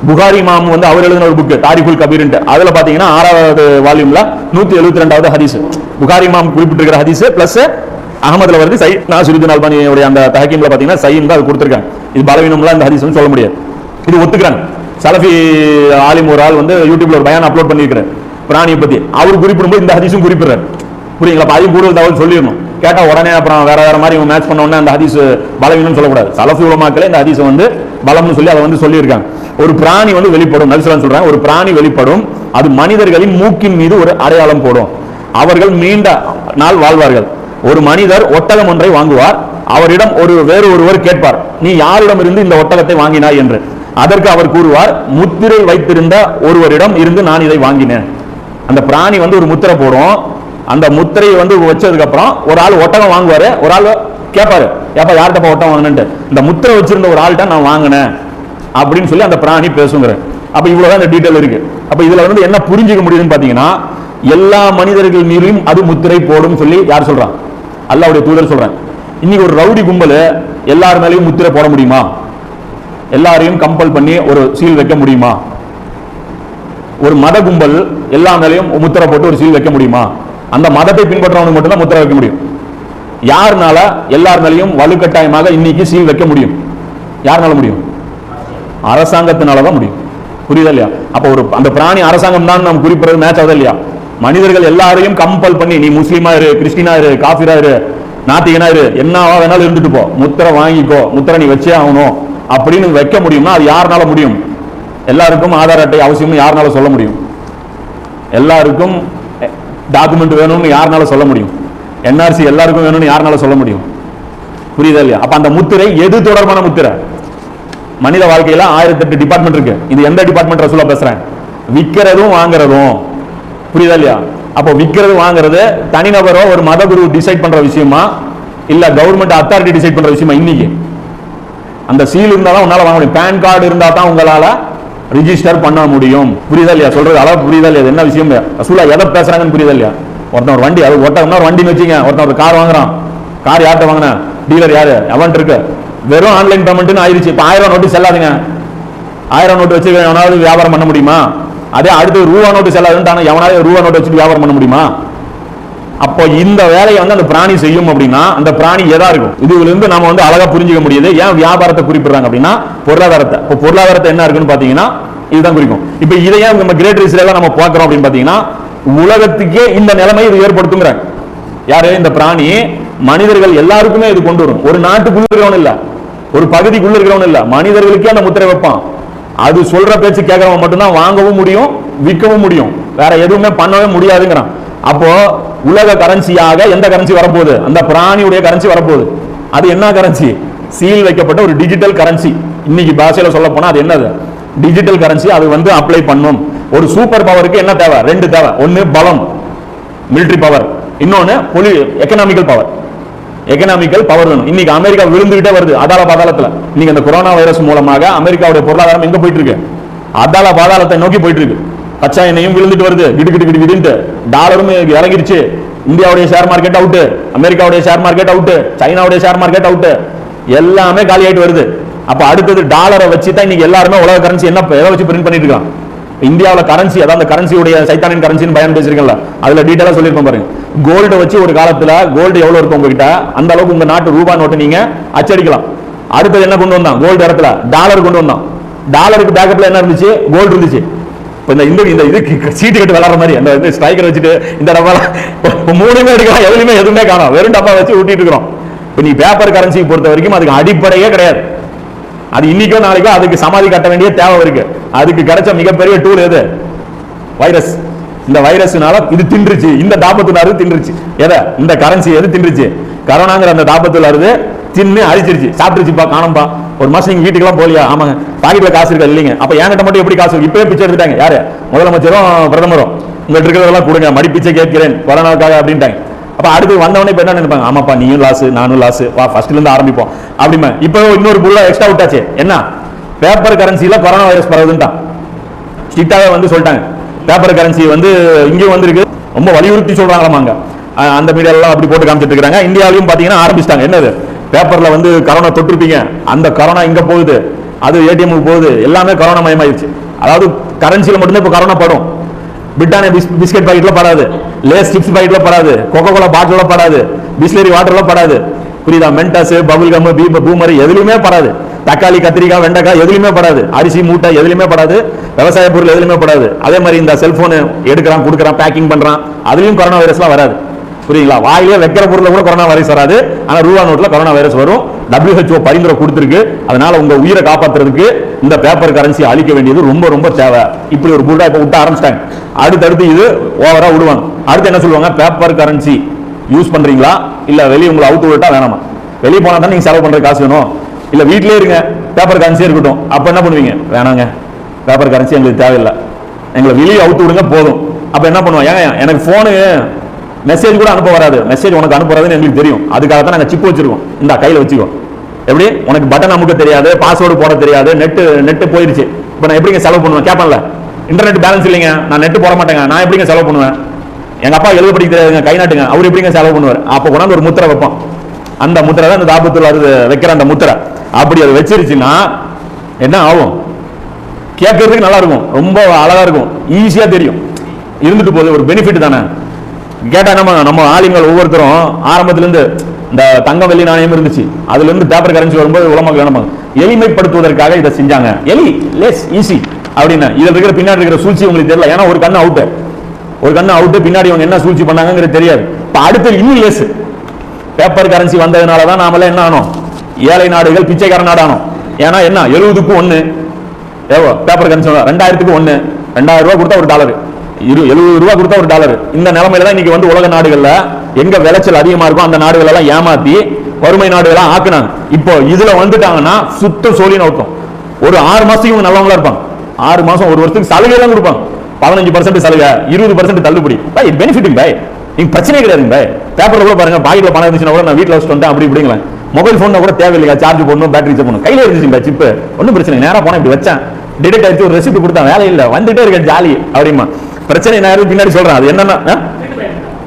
புகாரி மாம் வந்து அவர் எழுதின ஒரு புக் தாரிகுல் கபீர்ன்ட்டு. அதுல பாத்தீங்கன்னா ஆறாவது வால்யூம்ல நூத்தி எழுபத்தி ரெண்டாவது ஹதீஸ். புகாரி மாம் குறிப்பிட்டிருக்கிற ஹதீஸ் பிளஸ் அகமதுல வருது. சை நாசிருத்தின் அல்பானியுடைய அந்த தஹக்கீம்ல பாத்தீங்கன்னா சைன் தான் அது கொடுத்துருக்காங்க. இது பலவீனம்லாம் இந்த ஹதீஸ்னு சொல்ல முடியாது. இது ஒத்துக்கிறாங்க. சலஃபி ஆலிம் ஒரு ஆள் வந்து யூடியூப்ல ஒரு பயான் அப்லோட் பண்ணியிருக்கிறார். பிராணியை பத்தி. அவர் குறிப்பிடும்போது இந்த ஹதீஸும் குறிப்பிடுறாரு. புரியுங்களா? அப்ப அதையும் கூடுதல் தகவல் சொல்லிடணும். கேட்டால் உடனே அப்புறம் வேற வேற மாதிரி மேட்ச் பண்ண உடனே அந்த ஹதீஸ் பலவீனம் சொல்லக்கூடாது. சலஃபி உலமாக்களே இந்த ஹதீஸை வந்து பலம்னு சொல்லி அதை வந்து சொல்லியிருக்காங்க. ஒரு பிராணி வந்து வெளிப்படும். நல்சலாம் சொல்றாங்க ஒரு பிராணி வெளிப்படும். அது மனிதர்களின் மூக்கின் மீது ஒரு அடையாளம் போடும். அவர்கள் நீண்ட நாள் வாழ்வார்கள். ஒரு மனிதர் ஒட்டகம் ஒன்றை வாங்குவார். அவரிடம் ஒரு வேறு ஒருவர் கேட்பார். நீ யாரிடமிருந்து இந்த ஒட்டகத்தை வாங்கினாய் என்று? அதற்கு அவர் கூறுவார் முத்திரை வைத்திருந்த ஒருவரிடம் இருந்து நான் இதை வாங்கினேன். அந்த பிராணி வந்து ஒரு முத்திரை போடும் அந்த முத்திரையை வந்து வச்சதுக்கு அப்புறம் ஒரு ஆள் ஒட்டகம் வாங்குவாரு. ஒரு ஆள் கேட்பாரு ஏப்பா யார்கிட்டப்பா ஒட்டம் வாங்கினேன்ட்டு? இந்த முத்திரை வச்சிருந்த ஒரு ஆள்கிட்ட நான் வாங்கினேன். அப்படின்னு சொல்லி அந்த பிராணி பேசுங்கிற. அப்ப இவ்வளவுதான் இந்த டீட்டெயில் இருக்கு. அப்ப இதுல வந்து என்ன புரிஞ்சுக்க முடியுதுன்னு பாத்தீங்கன்னா எல்லா மனிதர்கள் மீதும் அது முத்திரை போடும் சொல்லி யார் சொல்றான் அல்லாவுடைய தூதர் சொல்றேன் இன்னைக்கு ஒரு ரவுடி கும்பல் எல்லார் மேலேயும் முத்திரை போட முடியுமா? எல்லாரையும் கம்பல் பண்ணி ஒரு சீல் வைக்க முடியுமா? ஒரு மத கும்பல் எல்லா மேலையும் முத்திரை போட்டு ஒரு சீல் வைக்க முடியுமா? அந்த மதத்தை பின்பற்றவனுக்கு மட்டும்தான் முத்திரை வைக்க முடியும். யாருனால? எல்லார் மேலையும் வலுக்கட்டாயமாக இன்னைக்கு சீல் வைக்க முடியும். யாருனால முடியும்? அரசாங்கத்தினால தான் முடியும். புரியுதா இல்லையா? அப்ப ஒரு அந்த பிராணி அரசாங்கம் தான் நம்ம குறிப்பிடுறது மேட்ச் ஆகுது இல்லையா? மனிதர்கள் எல்லாரையும் கம்பல் பண்ணி நீ முஸ்லீமா இரு கிறிஸ்டினா இரு காஃபிரா இரு நாத்திகனா இரு என்னவா வேணாலும் இருந்துட்டு போ. முத்திரை வாங்கிக்கோ. முத்திரை நீ வச்சே ஆகணும். அப்படின்னு வைக்க முடியும்னா அது யாருனால முடியும்? எல்லாருக்கும் ஆதார் அட்டை அவசியம்னு யாருனால சொல்ல முடியும்? எல்லாருக்கும் டாக்குமெண்ட் வேணும்னு யாருனால சொல்ல முடியும்? என்ஆர்சி எல்லாருக்கும் வேணும்னு யாருனால சொல்ல முடியும்? புரியுதா இல்லையா? அப்ப அந்த முத்திரை எது தொடர்பான முத்திரை? மனித வாழ்க்கையில ஆயிரத்தெட்டு டிபார்ட்மெண்ட் இருக்கு. இது எந்த டிபார்ட்மெண்ட் ரசூலா பேசுறேன்? விற்கிறதும் வாங்குறதும். புரியுதா இல்லையா? அப்போ விற்கிறது வாங்குறது தனிநபரோ ஒரு மத குரு டிசைட் பண்ற விஷயமா? இல்ல கவர்மெண்ட் அத்தாரிட்டி டிசைட் பண்ற விஷயமா இன்னைக்கு? அந்த சீல் இருந்தால் தான் உன்னால் வாங்க முடியும். பேன் கார்டு இருந்தால் தான் உங்களால் ரிஜிஸ்டர் பண்ண முடியும். புரியுதா இல்லையா? சொல்றது அளவு புரியுதா இல்லையா? என்ன விஷயம் ரசூலா எதை பேசுறாங்கன்னு புரியுதா இல்லையா? ஒருத்தன் ஒரு வண்டி அது ஒருத்தன் ஒரு வண்டின்னு வச்சுங்க ஒருத்தன் ஒரு கார் வாங்குறான். கார் யார்கிட்ட வாங்கினேன் டீலர் யாரு? அவன் இருக்கு. வெறும் ஆன்லைன் பேமெண்ட்னு ஆயிடுச்சு. இப்போ ஆயிரம் நோட்டு செல்லாதுங்க. ஆயிரம் நோட்டு வச்சு எவனாவது வியாபாரம் பண்ண முடியுமா? அதே அடுத்து ரூபா நோட்டு செல்லாதுன்னு எவனாவது ரூபா நோட்டு வச்சு வியாபாரம் பண்ண முடியுமா? அப்போ இந்த வேலையை வந்து அந்த பிராணி செய்யும் அப்படின்னா அந்த பிராணி எதா இருக்கும்? இதுல இருந்து நாம வந்து அழகா புரிஞ்சுக்க முடியுது. ஏன் வியாபாரத்தை குறிப்பிடுறாங்க அப்படின்னா பொருளாதாரத்தை. இப்போ பொருளாதாரத்தை என்ன இருக்குன்னு பாத்தீங்கன்னா இதுதான் குறிக்கும். இப்போ இதை ஏன் நம்ம கிரேட் இஸ்ரேல நம்ம பார்க்கிறோம் அப்படின்னு பாத்தீங்கன்னா உலகத்துக்கே இந்த நிலைமை இது ஏற்படுத்துங்கிறாங்க. யாரு? இந்த பிராணி. மனிதர்கள் எல்லாருக்குமே இது கொண்டு வரும். ஒரு நாட்டுக்குள்ள இருக்கிறவன் இல்ல. ஒரு பகுதிக்குள்ள இருக்கிறவன் இல்ல. மனிதர்களுக்கே அந்த முத்திரை வைப்பான். அது சொல்ற பேச்சு கேட்கறவன் மட்டும்தான் வாங்கவும் முடியும் விற்கவும் முடியும். வேற எதுவுமே பண்ணவே முடியாதுங்கிறான். அப்போ உலக கரன்சியாக எந்த கரன்சி வரப்போகுது? அந்த பிராணியுடைய கரன்சி வரப்போகுது. அது என்ன கரன்சி சீல் வைக்கப்பட்ட ஒரு டிஜிட்டல் கரன்சி இன்னைக்கு பாஷையில் சொல்ல போனால் அது என்னது? டிஜிட்டல் கரன்சி அது வந்து அப்ளை பண்ணும். ஒரு சூப்பர் பவருக்கு என்ன தேவை? ரெண்டு தேவை. ஒன்று பலம் மிலிட்ரி பவர் இன்னொன்று பொலி எக்கனாமிக்கல் பவர் எக்கனாமிக்கல் பவர் வேணும். இன்னைக்கு அமெரிக்கா விழுந்துகிட்டே வருது அதால பாதாளத்தில். இன்னைக்கு அந்த கொரோனா வைரஸ் மூலமாக அமெரிக்காவுடைய பொருளாதாரம் எங்க போயிட்டு இருக்கு? அதால பாதாளத்தை நோக்கி போயிட்டு இருக்கு. கச்சா எண்ணெயும் விழுந்துட்டு வருது. கிடு கிடு கிடு கிடுன்ட்டு டாலரும் இறங்கிருச்சு. இந்தியாவுடைய ஷேர் மார்க்கெட் அவுட்டு அமெரிக்காவுடைய ஷேர் மார்க்கெட் அவுட்டு சைனாவுடைய ஷேர் மார்க்கெட் அவுட்டு எல்லாமே காலி ஆயிட்டு வருது. அப்போ அடுத்தது டாலரை வச்சு தான் இன்னைக்கு எல்லாருமே உலக கரன்சி என்ன எதை வச்சு பிரிண்ட் பண்ணிட்டு இருக்கான்? இந்தியாவில் கரன்சி அதாவது அந்த கரன்சியுடைய சைத்தானின் கரன்சின்னு பயன் பேசிருக்கல அதுல டீட்டெயிலாக சொல்லியிருப்போம் பாருங்க. கோல்டு வச்சு ஒரு காலத்தில் கோல்டு எவ்வளோ இருக்கும் உங்ககிட்ட? அந்த அளவுக்கு உங்க நாட்டு ரூபா நோட்டு நீங்க அச்சடிக்கலாம். அடுத்தது என்ன கொண்டு வந்தான்? கோல்டு இடத்துல டாலர் கொண்டு வந்தான். டாலருக்கு பேக்கப்ல என்ன இருந்துச்சு? கோல்டு இருந்துச்சு. கொஞ்சம் இந்த இந்த இந்த இது சீட்டு கட்டு விளாடுற மாதிரி அந்த இது ஸ்ட்ரைக்கர் வச்சுட்டு இந்த டப்பால மூணுமே எடுக்கலாம் எதுலையுமே எதுவுமே காணும். வெறும் டப்பா வச்சு ஊட்டிட்டு இருக்கிறோம். இப்போ நீ பேப்பர் கரன்சி பொறுத்த வரைக்கும் அதுக்கு அடிப்படையே கிடையாது. அது இன்னைக்கோ நாளைக்கோ அதுக்கு சமாதி கட்ட வேண்டிய தேவை இருக்கு. அதுக்கு கிடைச்ச மிகப்பெரிய டூல் எது? வைரஸ் இந்த வைரஸ்னால இது தின்றுச்சு. இந்த தாபத்துலாரு தின்றுச்சு. எதை? இந்த கரன்சி எது தின்றுச்சு? கரோனாங்கிற அந்த தாபத்துலாரு சின்னு அழிச்சிருச்சு சாப்பிட்டுருச்சுப்பா காணும்பா. ஒரு மாசம் நீங்க வீட்டுக்கெல்லாம் போலியா ஆமாங்க. பாக்கெட்ல காசு இருக்கா? இல்லைங்க. அப்ப என்கிட்ட மட்டும் எப்படி காசு இருக்கு? இப்பவே பிச்சை எடுத்துட்டாங்க. யாரு? முதலமைச்சரும் பிரதமரும். உங்கள்கிட்ட இருக்கிறதெல்லாம் கொடுங்க. மடி பிச்சை கேட்கிறேன். கொரோனாவுக்காக அப்படின்ட்டாங்க. அப்ப அடுத்து வந்தவனே இப்ப என்ன நினைப்பாங்க? ஆமாப்பா நீயும் லாஸ் நானும் லாஸ் வா ஃபர்ஸ்ட்ல இருந்து ஆரம்பிப்போம். அப்படிமா இப்போ இன்னொரு புள்ள எக்ஸ்ட்ரா விட்டாச்சு. என்ன? பேப்பர் கரன்சில கொரோனா வைரஸ் பரவுதுன்ட்டான். ஸ்ட்ரிக்டாவே வந்து சொல்லிட்டாங்க. பேப்பர் கரன்சி வந்து இங்கேயும் வந்திருக்கு. ரொம்ப வலியுறுத்தி சொல்றாங்களாமாங்க. அந்த மீடியாலாம் அப்படி போட்டு காமிச்சிட்டு இருக்காங்க இந்தியாவிலும் பாத்தீங்கன்னா ஆரம்பிச்சிட்டாங்க. என்னது? பேப்பரில் வந்து கரோனா தொட்டிருப்பீங்க. அந்த கரோனா இங்கே போகுது. அது ஏடிஎம்முக்கு போகுது. எல்லாமே கரோனா மயமாயிருச்சு. அதாவது கரன்சியில் மட்டும்தான் இப்போ கரோனா படும். பிரிட்டானியா பிஸ் பிஸ்கெட் பாக்கெட்டில் படாது. லேஸ் சிப்ஸ் பாக்கெட்டில் படாது. கொக்கோ கோலா பாட்டிலில் படாது. பிஸ்லரி வாட்டரில் படாது. புரியுதா? மென்டாஸ் பபுள் கம் பீப் பூமரி எதுலையுமே படாது. தக்காளி கத்திரிக்காய் வெண்டைக்காய் எதுலையுமே படாது. அரிசி மூட்டை எதுலையுமே படாது. விவசாய பொருள் எதுலையுமே படாது. அதே மாதிரி இந்த செல்ஃபோனு எடுக்கிறான் கொடுக்குறான் பேக்கிங் பண்ணுறான் அதுலேயும் கொரோனா வைரஸ்லாம் வராது. புரியுங்களா? வாயிலே வைக்கிற பொருளில் கூட கொரோனா வைரஸ் வராது. ஆனால் ரூபா நோட்டில் கொரோனா வைரஸ் வரும். டபிள்யூஹெச்ஓ பரிந்துரை கொடுத்துருக்கு. அதனால உங்க உயிரை காப்பாத்துறதுக்கு இந்த பேப்பர் கரன்சி அழிக்க வேண்டியது ரொம்ப ரொம்ப தேவை. இப்படி ஒரு புல்லா இப்போ விட்ட ஆரம்பிச்சிட்டாங்க. அடுத்தடுத்து இது ஓவரா விடுவாங்க. அடுத்து என்ன சொல்லுவாங்க? பேப்பர் கரன்சி யூஸ் பண்றீங்களா? இல்ல வெளியே உங்களை அவுட் விட்டா வேணாமா? வெளியே போனா தான் நீங்க செலவு பண்ற காசு வேணும். இல்ல வீட்டிலே இருங்க. பேப்பர் கரன்சி இருக்கட்டும். அப்ப என்ன பண்ணுவீங்க? வேணாங்க. பேப்பர் கரன்சி எங்களுக்கு தேவையில்லை. எங்களை வெளியே அவுட் விடுங்க போதும். அப்ப என்ன பண்ணுவோம்? ஏங்க எனக்கு போனு மெசேஜ் கூட அனுப்ப வராது. மெசேஜ் உனக்கு அனுப்புறதுன்னு எங்களுக்கு தெரியும். அதுக்காக தான் நாங்கள் சிப் வச்சிருக்கோம். இந்த கையில் வச்சுக்கோ. எப்படி? உனக்கு பட்டன் அமுக்க தெரியாது பாஸ்வேர்டு போட தெரியாது நெட்டு நெட்டு போயிருச்சு. இப்போ நான் எப்படிங்க செலவு பண்ணுவேன்? கேட்பேன்ல இன்டர்நெட் பேலன்ஸ் இல்லைங்க. நான் நெட்டு போட மாட்டேங்க. நான் எப்படிங்க செலவு பண்ணுவேன்? எங்கள் அப்பா எழுத படிக்க தெரியாதுங்க கை நாட்டுங்க. அவர் எப்படிங்க செலவு பண்ணுவார்? அப்போ கொண்டாந்து ஒரு முத்திரை வைப்போம் அந்த முத்திரை தான் இந்த தாபத்தில் அது வைக்கிற அந்த முத்திரை. அப்படி அது வச்சிருச்சுன்னா என்ன ஆகும்? கேட்கறதுக்கு நல்லா இருக்கும். ரொம்ப அழகா இருக்கும். ஈஸியாக தெரியும். இருந்துட்டு போகுது. ஒரு பெனிஃபிட் தானே? கேட்டா நம்ம நம்ம ஆளுங்கள் ஒவ்வொருத்தரும் ஆரம்பத்துல இருந்து இந்த தங்க வெள்ளி நாணயம் இருந்துச்சு. அதுல இருந்து பேப்பர் கரன்சி வரும்போது உலமக்கள் வேணுமா எளிமைப்படுத்துவதற்காக இதை செஞ்சாங்க. எலி லெஸ் ஈஸி அப்படின்னு. இதில் இருக்கிற பின்னாடி இருக்கிற சூழ்ச்சி உங்களுக்கு தெரியல. ஏன்னா ஒரு கண்ணு அவுட்டு ஒரு கண்ணு அவுட்டு பின்னாடி அவங்க என்ன சூழ்ச்சி பண்ணாங்கங்கிறது தெரியாது. இப்போ அடுத்து இன்னும் லெஸ் பேப்பர் கரன்சி வந்ததுனால தான் நாமெல்லாம் என்ன ஆனோம்? ஏழை நாடுகள் பிச்சைக்கார நாடானோம். ஏன்னா என்ன? எழுபதுக்கு ஒன்று ஏவோ பேப்பர் கரன்சி ரெண்டாயிரத்துக்கு ஒன்று ரெண்டாயிரம் ரூபா கொடுத்தா ஒரு டாலர் இரு எழுபது ரூபா கொடுத்தா ஒரு டாலர் இந்த நிலைமையில தான் இன்னைக்கு வந்து உலக நாடுகள்ல எங்க விளைச்சல் அதிகமா இருக்கும் அந்த நாடுகள் எல்லாம் ஏமாத்தி வறுமை நாடுகளா ஆக்குனாங்க. இப்போ இதுல வந்துட்டாங்கன்னா சுத்த சோழின்னு அர்த்தம். ஒரு ஆறு மாசத்துக்கு இவங்க நல்லவங்களா இருப்பாங்க. ஆறு மாசம் ஒரு வருஷத்துக்கு சலுகை தான் கொடுப்பாங்க. பதினஞ்சு பர்சன்ட் சலுகை இருபது பர்சன்ட் தள்ளுபடி. பை இது பெனிஃபிட் பை. நீங்க பிரச்சனை கிடையாதுங்க பாய் பேப்பர்ல கூட பாருங்க பாக்கெட்ல பணம் இருந்துச்சுன்னா கூட நான் வீட்டுல வச்சுட்டு வந்தேன் அப்படி இப்படிங்களேன் மொபைல் போன் கூட தேவையில்லையா சார்ஜ் போடணும் பேட்டரி செக் பண்ணணும் கையில இருந்துச்சுங்க சிப்பு ஒன்றும் பிரச்சனை நேரம் போனேன் இப்படி வச்சேன். டிடெக்ட் ஆயிடுச்சு ஒரு ரெசிப்ட் கொடுத்தா வேலை இல்லை. வந்துட்டே இருக்க ஜாலி அப்படிமா பிரச்சனை என்ன யாரும் பின்னாடி சொல்றேன். அது என்னன்னா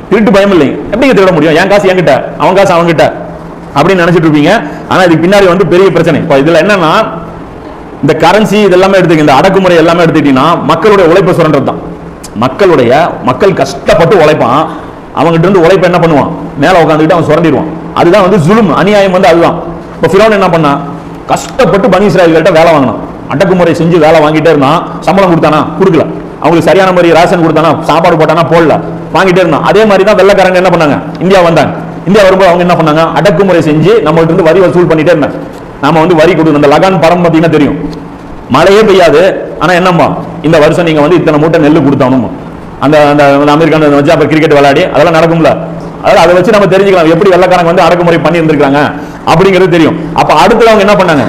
திருட்டு பயம் இல்லைங்க எப்படிங்க திருட முடியும்? என் காசு என்கிட்ட. அவன் காசு அவன்கிட்ட. அப்படின்னு நினைச்சிட்டு இருப்பீங்க. ஆனா இதுக்கு பின்னாடி வந்து பெரிய பிரச்சனை. இப்போ இதுல என்னன்னா இந்த கரன்சி இதெல்லாமே எடுத்துக்க இந்த அடக்குமுறை எல்லாமே எடுத்துக்கிட்டீங்கன்னா மக்களுடைய உழைப்பை சுரண்டது தான் மக்களுடைய மக்கள் கஷ்டப்பட்டு உழைப்பான். அவங்ககிட்ட இருந்து உழைப்பை என்ன பண்ணுவான்? மேலே உட்காந்துக்கிட்டு அவன் சுரண்டிடுவான். அதுதான் வந்து ஜுலும் அநியாயம் வந்து அதுதான். இப்போ ஃபிரோன் என்ன பண்ணா? கஷ்டப்பட்டு பனி இஸ்ராயல்கிட்ட வேலை வாங்கினான். அடக்குமுறை செஞ்சு வேலை வாங்கிட்டே இருந்தான். சம்பளம் கொடுத்தானா? கொடுக்கல. அவங்களுக்கு சரியான மாதிரி ரேஷன் கொடுத்தானா சாப்பாடு போட்டானா போடல. வாங்கிட்டே இருந்தோம் அதே மாதிரி தான் வெள்ளக்காரங்க என்ன பண்ணாங்க? இந்தியா வந்தாங்க. இந்தியா வரும்போது அவங்க என்ன பண்ணாங்க? அடக்குமுறை செஞ்சு நம்மள்ட்ட இருந்து வரி வசூல் பண்ணிட்டே இருந்தாங்க. நாம வந்து வரி கொடுக்கணும் இந்த லகான் படம் பார்த்தீங்கன்னா தெரியும். மழையே பெய்யாது. ஆனா என்னம்மா? இந்த வருஷம் நீங்க வந்து இத்தனை மூட்டை நெல் கொடுத்தானும் அந்த அந்த அமெரிக்கான வச்சு அப்புறம் கிரிக்கெட் விளையாடி அதெல்லாம் நடக்கும்ல. அதாவது அதை வச்சு நம்ம தெரிஞ்சுக்கலாம். எப்படி வெள்ளக்காரங்க வந்து அடக்குமுறை பண்ணி இருந்திருக்காங்க அப்படிங்கிறது தெரியும். அப்போ அடுத்து அவங்க என்ன பண்ணாங்க?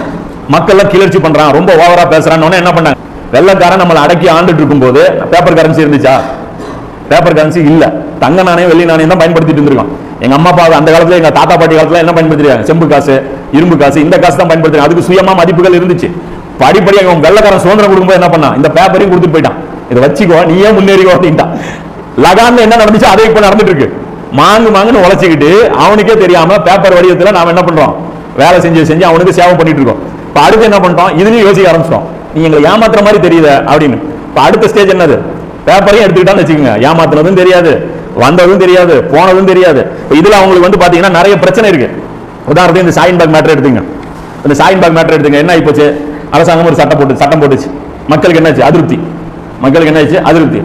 மக்கள்லாம் கிளர்ச்சி பண்றான். ரொம்ப ஓவரா பேசுறான்னு என்ன பண்ணாங்க? வெள்ளக்காரன் நம்மளை அடக்கி ஆண்டுட்டு இருக்கும்போது பேப்பர் கரன்சி இருந்துச்சா? பேப்பர் கரன்சி இல்ல. தங்க நாணயம் வெள்ளி நாணயம் தான் பயன்படுத்திட்டு இருந்திருக்கோம் எங்க அம்மா அப்பா அந்த காலத்துல எங்க தாத்தா பாட்டி காலத்துல என்ன பயன்படுத்திருக்காங்க. செம்பு காசு இரும்பு காசு இந்த காசு தான் பயன்படுத்துறாங்க அதுக்கு சுயமா மதிப்புகள் இருந்துச்சு. படிப்படியாக அவன் வெள்ளக்காரன் சுதந்திரம் கொடுக்கும்போது என்ன பண்ணான்? இந்த பேப்பரையும் கொடுத்துட்டு போயிட்டான். இதை வச்சுக்கோ நீயே முன்னேறிக்கோ அப்படின்ட்டான். லகான்ல என்ன நடந்துச்சு அதே இப்ப நடந்துட்டு இருக்கு மாங்கு மாங்குன்னு உழைச்சிக்கிட்டு அவனுக்கே தெரியாம பேப்பர் வடிவத்துல நாம என்ன பண்றோம்? வேலை செஞ்சு செஞ்சு அவனுக்கு சேவை பண்ணிட்டு இருக்கோம். இப்ப அடுத்து என்ன பண்ணிட்டோம்? இதுலயும் யோசிக்க ஆரம்பிச்சிட்டோம். நீ எங்களை ஏமாத்துற மாதிரி தெரியுது அப்படின்னு. இப்போ அடுத்த ஸ்டேஜ் என்னது? பேப்பரையும் எடுத்துக்கிட்டான்னு வச்சுக்கோங்க. ஏமாத்துனதும் தெரியாது வந்ததும் தெரியாது போனதும் தெரியாது. இப்போ இதில் அவங்களுக்கு வந்து பார்த்தீங்கன்னா நிறைய பிரச்சனை இருக்கு. உதாரணத்துக்கு இந்த சாயின் பேக் மேட்டர் எடுத்துங்க. இந்த சாயின் பேக் மேட்டர் எடுத்துங்க. என்ன ஆயிப்போச்சு? அரசாங்கம் ஒரு சட்டம் போட்டு சட்டம் போட்டுச்சு. மக்களுக்கு என்னாச்சு? அதிருப்தி. மக்களுக்கு என்னாச்சு? அதிருப்தி.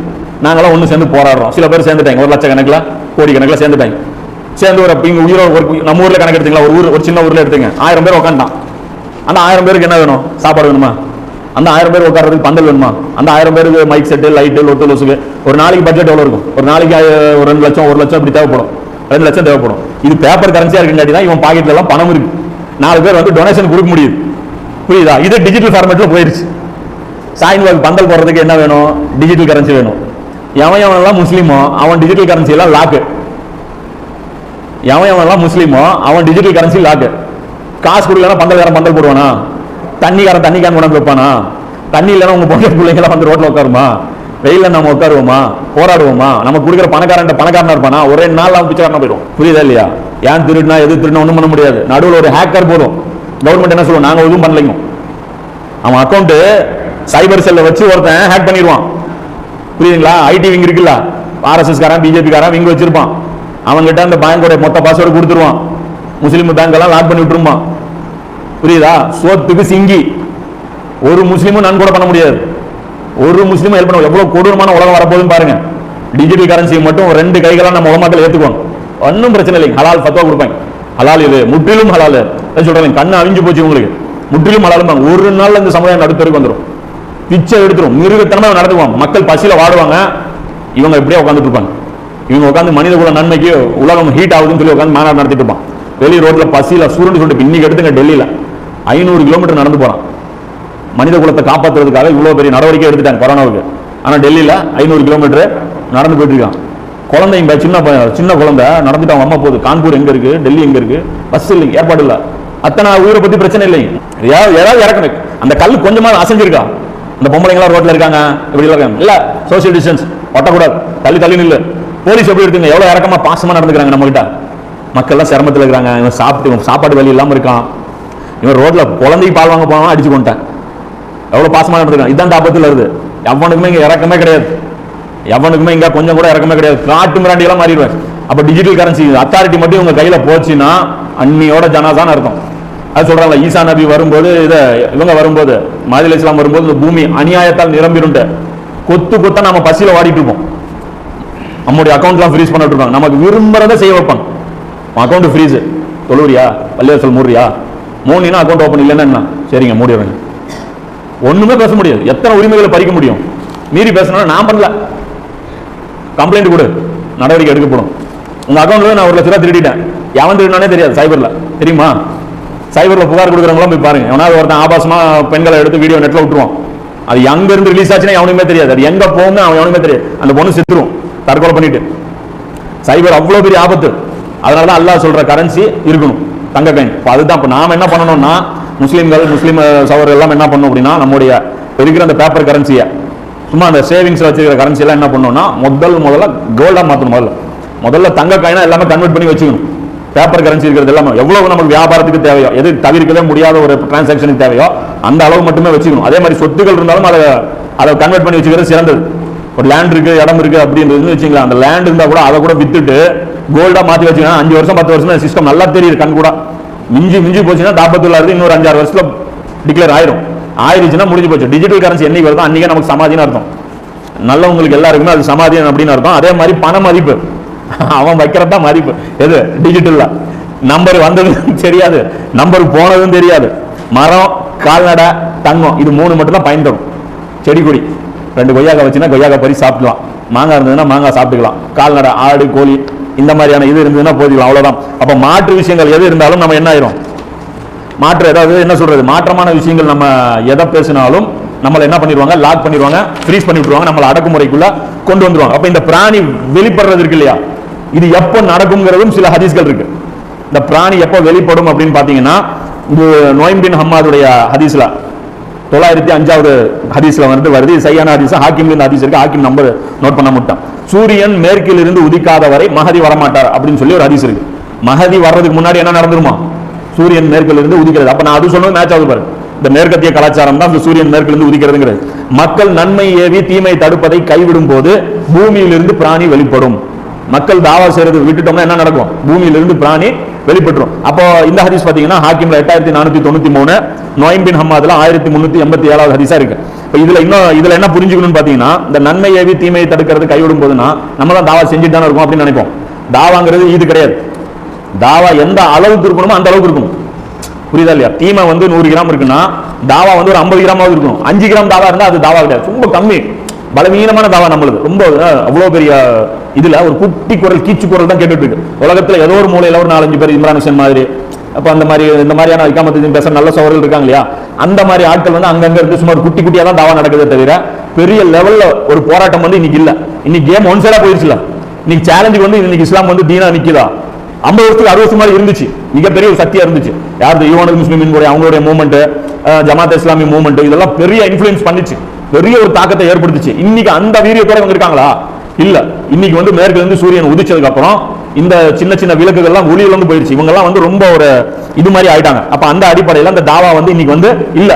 நாங்களாம் ஒன்று சேர்ந்து போராடுறோம். சில பேர் சேர்ந்துட்டாங்க. ஒரு லட்சக்கணக்கில் கோடி கணக்கில் சேர்ந்துட்டாங்க. சேர்ந்து ஒரு இங்கே உயிரோட ஒரு நம்ம ஊரில் கணக்கு எடுத்துங்களா? ஒரு ஊர் ஒரு சின்ன ஊரில் எடுத்துங்க. ஆயிரம் பேர் உட்காந்துட்டான் ஆனால் ஆயிரம் பேருக்கு என்ன வேணும்? சாப்பாடு வேணுமா? அந்த ஆயிரம் பேர் உட்காரதுக்கு பந்தல் வேணுமா? அந்த ஆயிரம் பேருக்கு மைக் செட்டு லைட்டு லொட்டு லொசுக்கு ஒரு நாளைக்கு பட்ஜெட் எவ்வளோ இருக்கும்? ஒரு நாளைக்கு ஒரு ரெண்டு லட்சம் ஒரு லட்சம் இப்படி தேவைப்படும். ரெண்டு லட்சம் தேவைப்படும். இது பேப்பர் கரன்சியாக இருக்குங்காட்டி தான் இவன் பாக்கெட்ல எல்லாம் பணம் இருக்கு. நாலு பேர் வந்து டொனேஷன் கொடுக்க முடியுது. புரியுதா? இது டிஜிட்டல் ஃபார்மேட்டில் போயிடுச்சு சாயின்வாக்கு பந்தல் போடுறதுக்கு என்ன வேணும்? டிஜிட்டல் கரன்சி வேணும். எவன் எவனெல்லாம் முஸ்லீமோ அவன் டிஜிட்டல் கரன்சி எல்லாம் லாக்கு எவன் எவனெல்லாம் முஸ்லீமோ அவன் டிஜிட்டல் கரன்சி லாக்கு காசு கொடுக்கலாம் பந்தல் வேற பந்தல் போடுவானா? தண்ணிக்காரன் தண்ணிக்காரன் கேன் கொண்டாந்து வைப்பானா? தண்ணி இல்லைன்னா உங்க பொண்ணு பிள்ளைங்களாம் வந்து ரோட்ல உட்காருமா? வெயிலில் நம்ம உட்காருவோமா? போராடுவோமா? நம்ம கொடுக்குற பணக்காரன் பணக்காரனா இருப்பானா? ஒரே நாள் அவன் பிச்சைக்காரனா போயிடும் புரியுதா இல்லையா? ஏன் திருடுனா எது திருடுனா ஒண்ணும் பண்ண முடியாது. நடுவில் ஒரு ஹேக்கர் போதும். கவர்மெண்ட் என்ன சொல்லுவோம் நாங்க எதுவும் பண்ணலைங்க. அவன் அக்கௌண்ட் சைபர் செல்ல வச்சு ஒருத்தன் ஹேக் பண்ணிடுவான். புரியுதுங்களா? ஐடி விங் இருக்குல்ல? ஆர்எஸ்எஸ் காரன் பிஜேபி காரன் விங் வச்சிருப்பான். அவன்கிட்ட அந்த பேங்கோட மொத்த பாஸ்வேர்டு கொடுத்துருவான். முஸ்லீம் பேங்க் எல்லாம் லாக் பண்ணி விட்டுருப்பான் புரியுதா? சோத்துக்கு சிங்கி. ஒரு முஸ்லீமும் நன் கூட பண்ண முடியாது. ஒரு முஸ்லீமும் ஹெல்ப் பண்ண எவ்வளவு கொடூரமான உலகம் வரப்போகுதுன்னு பாருங்க. டிஜிட்டல் கரன்சி மட்டும் ரெண்டு கைகளா நம்ம உலகத்தில் ஏத்துக்குவோம் ஒன்றும் பிரச்சனை இல்லைங்க. ஹலால் ஃபத்வா கொடுப்பாங்க. ஹலால் இது. முற்றிலும் ஹலால். சொல்றேன் கண்ணு அழிஞ்சு போச்சு உங்களுக்கு முற்றிலும் ஹலாலும் ஒரு நாள் இந்த சமுதாயம் நடுத்தருக்கு வந்துடும் பிச்சை எடுத்துரும். மிருகத்தனமா நடந்துக்குவாங்க. மக்கள் பசியில வாடுவாங்க. இவங்க இப்படியே உட்காந்துட்டு இருப்பாங்க. இவங்க உட்காந்து மனித குல நன்மைக்கு உலகம் ஹீட் ஆகுதுன்னு சொல்லி உட்காந்து மாநாடு நடத்திட்டு இருப்பான் வெளி ரோட்ல பசியில சுருண்டு சொல்லிட்டு இன்னைக்கு எடுத்துங்க டெல்லியில. ஐநூறு கிலோமீட்டர் நடந்து போறான். மனித குலத்தை காப்பாத்துறதுக்காக இவ்வளோ பெரிய நடவடிக்கை எடுத்துட்டாங்க கொரோனாவுக்கு. ஆனால் டெல்லியில ஐநூறு கிலோமீட்டர் நடந்து போயிட்டு இருக்கான். குழந்தைங்க சின்ன சின்ன குழந்தை நடந்துட்டு அவங்க அம்மா போகுது. கான்பூர் எங்கே இருக்கு? டெல்லி எங்கே இருக்கு? பஸ் இல்லைங்க ஏற்பாடு இல்லை. அத்தனை உயிரை பத்தி பிரச்சனை இல்லைங்க. ஏதாவது இறக்கணும். அந்த கல் கொஞ்சமாக அசைஞ்சிருக்கா? இந்த பொம்பளைங்களாம் ரோட்ல இருக்காங்க. இப்படி இருக்காங்க. இல்ல சோசியல் டிஸ்டன்ஸ் ஒட்டக்கூடாது. தள்ளி தள்ளி நில்லு. போலீஸ் எப்படி இருக்குங்க? எவ்வளவு இறக்கமா பாசமா நடந்துக்கிறாங்க நம்ம கிட்ட மக்கள் எல்லாம் சிரமத்துல இவன் சாப்பிட்டு சாப்பாடு வழி இல்லாமல் இருக்கான். இவன் ரோட்ல குழந்தைக்கு பால் வாங்க போவான் அடிச்சு கொண்டேன் எவ்வளவு பாசமா இருக்கான் இதான் ஆபத்துல வருது. எவனுக்குமே இங்க இறக்கமே கிடையாது. எவனுக்குமே இங்க கொஞ்சம் கூட இறக்கமே கிடையாது. காட்டு மிராண்டி எல்லாம் மாறிடுவேன் அப்ப டிஜிட்டல் கரன்சி அத்தாரிட்டி மட்டும் உங்க கையில போச்சுன்னா அன்னியோட ஜனாதான் அர்த்தம். அது சொல்றாங்க ஈசா நபி வரும்போது இதை இவங்க வரும்போது மாதிரி இஸ்லாம் வரும்போது இந்த பூமி அநியாயத்தால் நிரம்பிருண்டு கொத்து கொத்த நம்ம பசியில வாடிட்டு இருப்போம். நம்முடைய அக்கௌண்ட்லாம் ஃப்ரீஸ் பண்ணிட்டு இருக்காங்க. நமக்கு விரும்புறதை செய்ய வைப்பாங்க. அக்கௌண்ட் ஃப்ரீஸ் தொழுவுறியா? பள்ளிவாசல் மூடுறியா? மூணுனா அக்கௌண்ட் ஓப்பன் இல்லைன்னா என்ன? சரிங்க மூடிடுறேங்க ஒன்றுமே பேச முடியாது. எத்தனை உரிமைகளை பறிக்க முடியும்? மீறி பேசணும்னா நான் பண்ணல. கம்ப்ளைண்ட் கொடு. நடவடிக்கை எடுக்கப்படும். உங்கள் அக்கௌண்ட்டில் நான் ஒரு லட்ச ரூபா திருடிட்டேன். எவன் திருடினானே தெரியாது சைபரில் தெரியுமா? சைபரில் புகார் கொடுக்குறவங்களாம் போய் பாருங்க. எவனாவது ஒருத்தன் ஆபாசமாக பெண்களை எடுத்து வீடியோ நெட்டில் விட்டுருவான். அது எங்க இருந்து ரிலீஸ் ஆச்சுன்னா அவனுமே தெரியாது. அது எங்க போகும்னு அவன் எவனுமே தெரியாது. அந்த பொண்ணு செத்துரும். தற்கொலை பண்ணிட்டு. சைபர் அவ்வளோ பெரிய ஆபத்து. அதனால தான் அல்லாஹ் சொல்ற கரன்சி இருக்கணும். தங்க காயின் இப்போ அதுதான் இப்போ நாம் என்ன பண்ணணும்னா முஸ்லீம்கள் முஸ்லீம் சவர் எல்லாம் என்ன பண்ணணும் அப்படின்னா நம்முடைய இருக்கிற அந்த பேப்பர் கரன்சியை சும்மா அந்த சேவிங்ஸ் வச்சிருக்கிற கரன்சி எல்லாம் என்ன பண்ணணும்னா முதல் முதல்ல கோல்டா மாத்தணும் முதல்ல. முதல்ல தங்க காயினா எல்லாமே கன்வெர்ட் பண்ணி வச்சுக்கணும். பேப்பர் கரன்சி இருக்கிறது எல்லாமே. எவ்வளவு நமக்கு வியாபாரத்துக்கு தேவையோ எது தவிர்க்கவே முடியாத ஒரு டிரான்சாக்ஷனுக்கு தேவையோ அந்த அளவு மட்டுமே வச்சுக்கணும். அதே மாதிரி சொத்துக்கள் இருந்தாலும் அதை அதை கன்வெர்ட் பண்ணி வச்சுக்கிறது சிறந்தது. ஒரு லேண்ட் இருக்கு இடம் இருக்கு அப்படின்றது வச்சுக்கலாம் அந்த லேண்ட் இருந்தால் கூட அதை கூட வித்துட்டு கோல்டா மாத்தி வச்சுக்கலாம் அஞ்சு வருஷம் பத்து வருஷம் சிஸ்டம் நல்லா தெரியுது கண் கூட. மிஞ்சி மிஞ்சி போச்சுன்னா தாபத்துள்ள இருந்து இன்னொரு அஞ்சாறு வருஷத்துல டிக்ளேர் ஆயிரும். ஆயிருச்சுன்னா முடிஞ்சு போச்சு. டிஜிட்டல் கரன்சி என்னைக்கு வருதோ அன்னைக்கே நமக்கு சமாதின்னு அர்த்தம். நல்லவங்களுக்கு எல்லாருக்குமே அது சமாதியம் அப்படின்னு அர்த்தம். அதே மாதிரி பண மதிப்பு. அவன் வைக்கிறதா மதிப்பு. எது? டிஜிட்டல்ல நம்பர் வந்ததும் தெரியாது. நம்பர் போனதும் தெரியாது. மரம் கால்நடை தங்கம் இது மூணு மட்டும் தான் பயன் தரும். செடி கொடி. ரெண்டு கொய்யாக்காய் வச்சுன்னா கொய்யாக்காய் பறி சாப்பிடலாம் மாங்காய் இருந்ததுன்னா மாங்காய் சாப்பிட்டுக்கலாம். கால்நடை ஆடு கோழி இந்த மாதிரியான இது இருந்ததுன்னா போதிக்கலாம் அவ்வளவுதான். அப்ப மாற்று விஷயங்கள் எது இருந்தாலும் நம்ம என்ன ஆயிரும்? மாற்று ஏதாவது என்ன சொல்றது? மாற்றமான விஷயங்கள் நம்ம எதை பேசினாலும் நம்மளை என்ன பண்ணிடுவாங்க? லாக் பண்ணிடுவாங்க ஃப்ரீஸ் பண்ணி விட்டுருவாங்க நம்மளை அடக்குமுறைக்குள்ள கொண்டு வந்துருவாங்க. அப்ப இந்த பிராணி வெளிப்படுறது இருக்கு இல்லையா? இது எப்போ நடக்குங்கிறதும் சில ஹதீஸ்கள் இருக்கு. இந்த பிராணி எப்போ வெளிப்படும் அப்படின்னு பாத்தீங்கன்னா இது நோயம்பின் ஹம்மாதுடைய ஹதீஸ்ல தொள்ளாயிரத்தி அஞ்சாவது ஹதீஸ்ல வந்து வருது. இது சரியான ஹதீஸ் ஹாக்கிம் இந்த ஹதீஸ் இருக்கு. ஹாக்கிம் நம்பர் நோட் பண்ண முட்டான் சூரியன் மேற்கில் இருந்து உதிக்காத வரை மகதி வரமாட்டார் அப்படின்னு சொல்லி ஒரு ஹதீஸ் இருக்கு. மகதி வர்றதுக்கு முன்னாடி என்ன நடந்துருமா? சூரியன் மேற்கில் இருந்து உதிக்கிறது. அப்ப நான் அது சொன்னது மேட்ச் ஆகுது பாரு. இந்த மேற்கத்திய கலாச்சாரம் தான் இந்த சூரியன் மேற்கில் இருந்து உதிக்கிறதுங்கிறது. மக்கள் நன்மை ஏவி தீமை தடுப்பதை கைவிடும் போது பூமியிலிருந்து பிராணி வெளிப்படும். மக்கள் தாவா செய்யறது விட்டுட்டோம்னா என்ன நடக்கும்? பூமியிலிருந்து பிராணி வெளிப்பட்டுரும். அப்போ இந்த ஹதீஸ் பாத்தீங்கன்னா ஹாக்கிம்ல எட்டாயிரத்தி நானூத்தி தொண்ணூத்தி மூணு நோயம்பின் ஹம்மாதுல ஆயிரத்தி முன்னூத்தி எண்பத்தி ஏழாவது ஹதீஸா இருக்கு. இப்போ இதுல இன்னும் இதுல என்ன புரிஞ்சுக்கணும்னு பார்த்தீங்கன்னா இந்த நன்மை ஏவி தீமையை தடுக்கிறது கைவிடும் போதுன்னா நம்ம தான் தாவா செஞ்சுட்டு தானே இருக்கும் அப்படின்னு நினைப்போம். தாவாங்கிறது இது கிடையாது. தாவா எந்த அளவுக்கு இருக்கணுமோ அந்த அளவுக்கு இருக்கணும். புரியுதா இல்லையா? தீமை வந்து நூறு கிராம் இருக்குன்னா தாவா வந்து ஒரு ஐம்பது கிராமாவது இருக்கணும். அஞ்சு கிராம் தாவா இருந்தால் அது தாவா கிடையாது. ரொம்ப கம்மி பலவீனமான தாவா நம்மளுக்கு ரொம்ப அவ்வளோ பெரிய இதில் ஒரு குட்டி குரல் கீச்சு குரல் தான் கேட்டுட்டு இருக்கு. உலகத்துல ஏதோ ஒரு மூலையில் ஒரு நாலஞ்சு பேர் இம்ரான் ஹுசேன் மாதிரி அப்போ அந்த மாதிரி இந்த மாதிரியான இக்காமத்து பேசுற நல்ல சவர்கள் இருக்காங்க இல்லையா? அந்த மாதிரி ஆட்கள் வந்து அங்கங்க இருந்து சும்மா ஒரு குட்டி குட்டியா தான் தாவா நடக்குதே தவிர பெரிய லெவல்ல ஒரு போராட்டம் வந்து இன்னைக்கு இல்ல. இன்னைக்கு கேம் ஒன் சைடா போயிருச்சுல. இன்னைக்கு சேலஞ்சுக்கு வந்து இன்னைக்கு இஸ்லாம் வந்து தீனா நிக்குதா? ஐம்பது வருஷத்துக்கு அறுபது வருஷம் மாதிரி இருந்துச்சு. மிகப்பெரிய ஒரு சக்தியா இருந்துச்சு. யார் ஈவானது முஸ்லீம் கூட அவங்களுடைய மூவ்மெண்ட் ஜமாத் இஸ்லாமி மூவ்மெண்ட் இதெல்லாம் பெரிய இன்ஃபுளுன்ஸ் பண்ணிச்சு. பெரிய ஒரு தாக்கத்தை ஏற்படுத்துச்சு. இன்னைக்கு அந்த வீரியத்தோட இவங்க இருக்காங்களா? இல்ல. இன்னைக்கு வந்து மேற்குல இருந்து சூரியன் உதிச்சதுக்கு அப்புறம் இந்த சின்ன சின்ன விளக்குகள்லாம் எல்லாம் ஒளியில போயிடுச்சு இவங்கெல்லாம் வந்து ரொம்ப ஒரு இது மாதிரி ஆயிட்டாங்க. அப்ப அந்த அடிப்படையில் அந்த தாவா வந்து இன்னைக்கு வந்து இல்ல.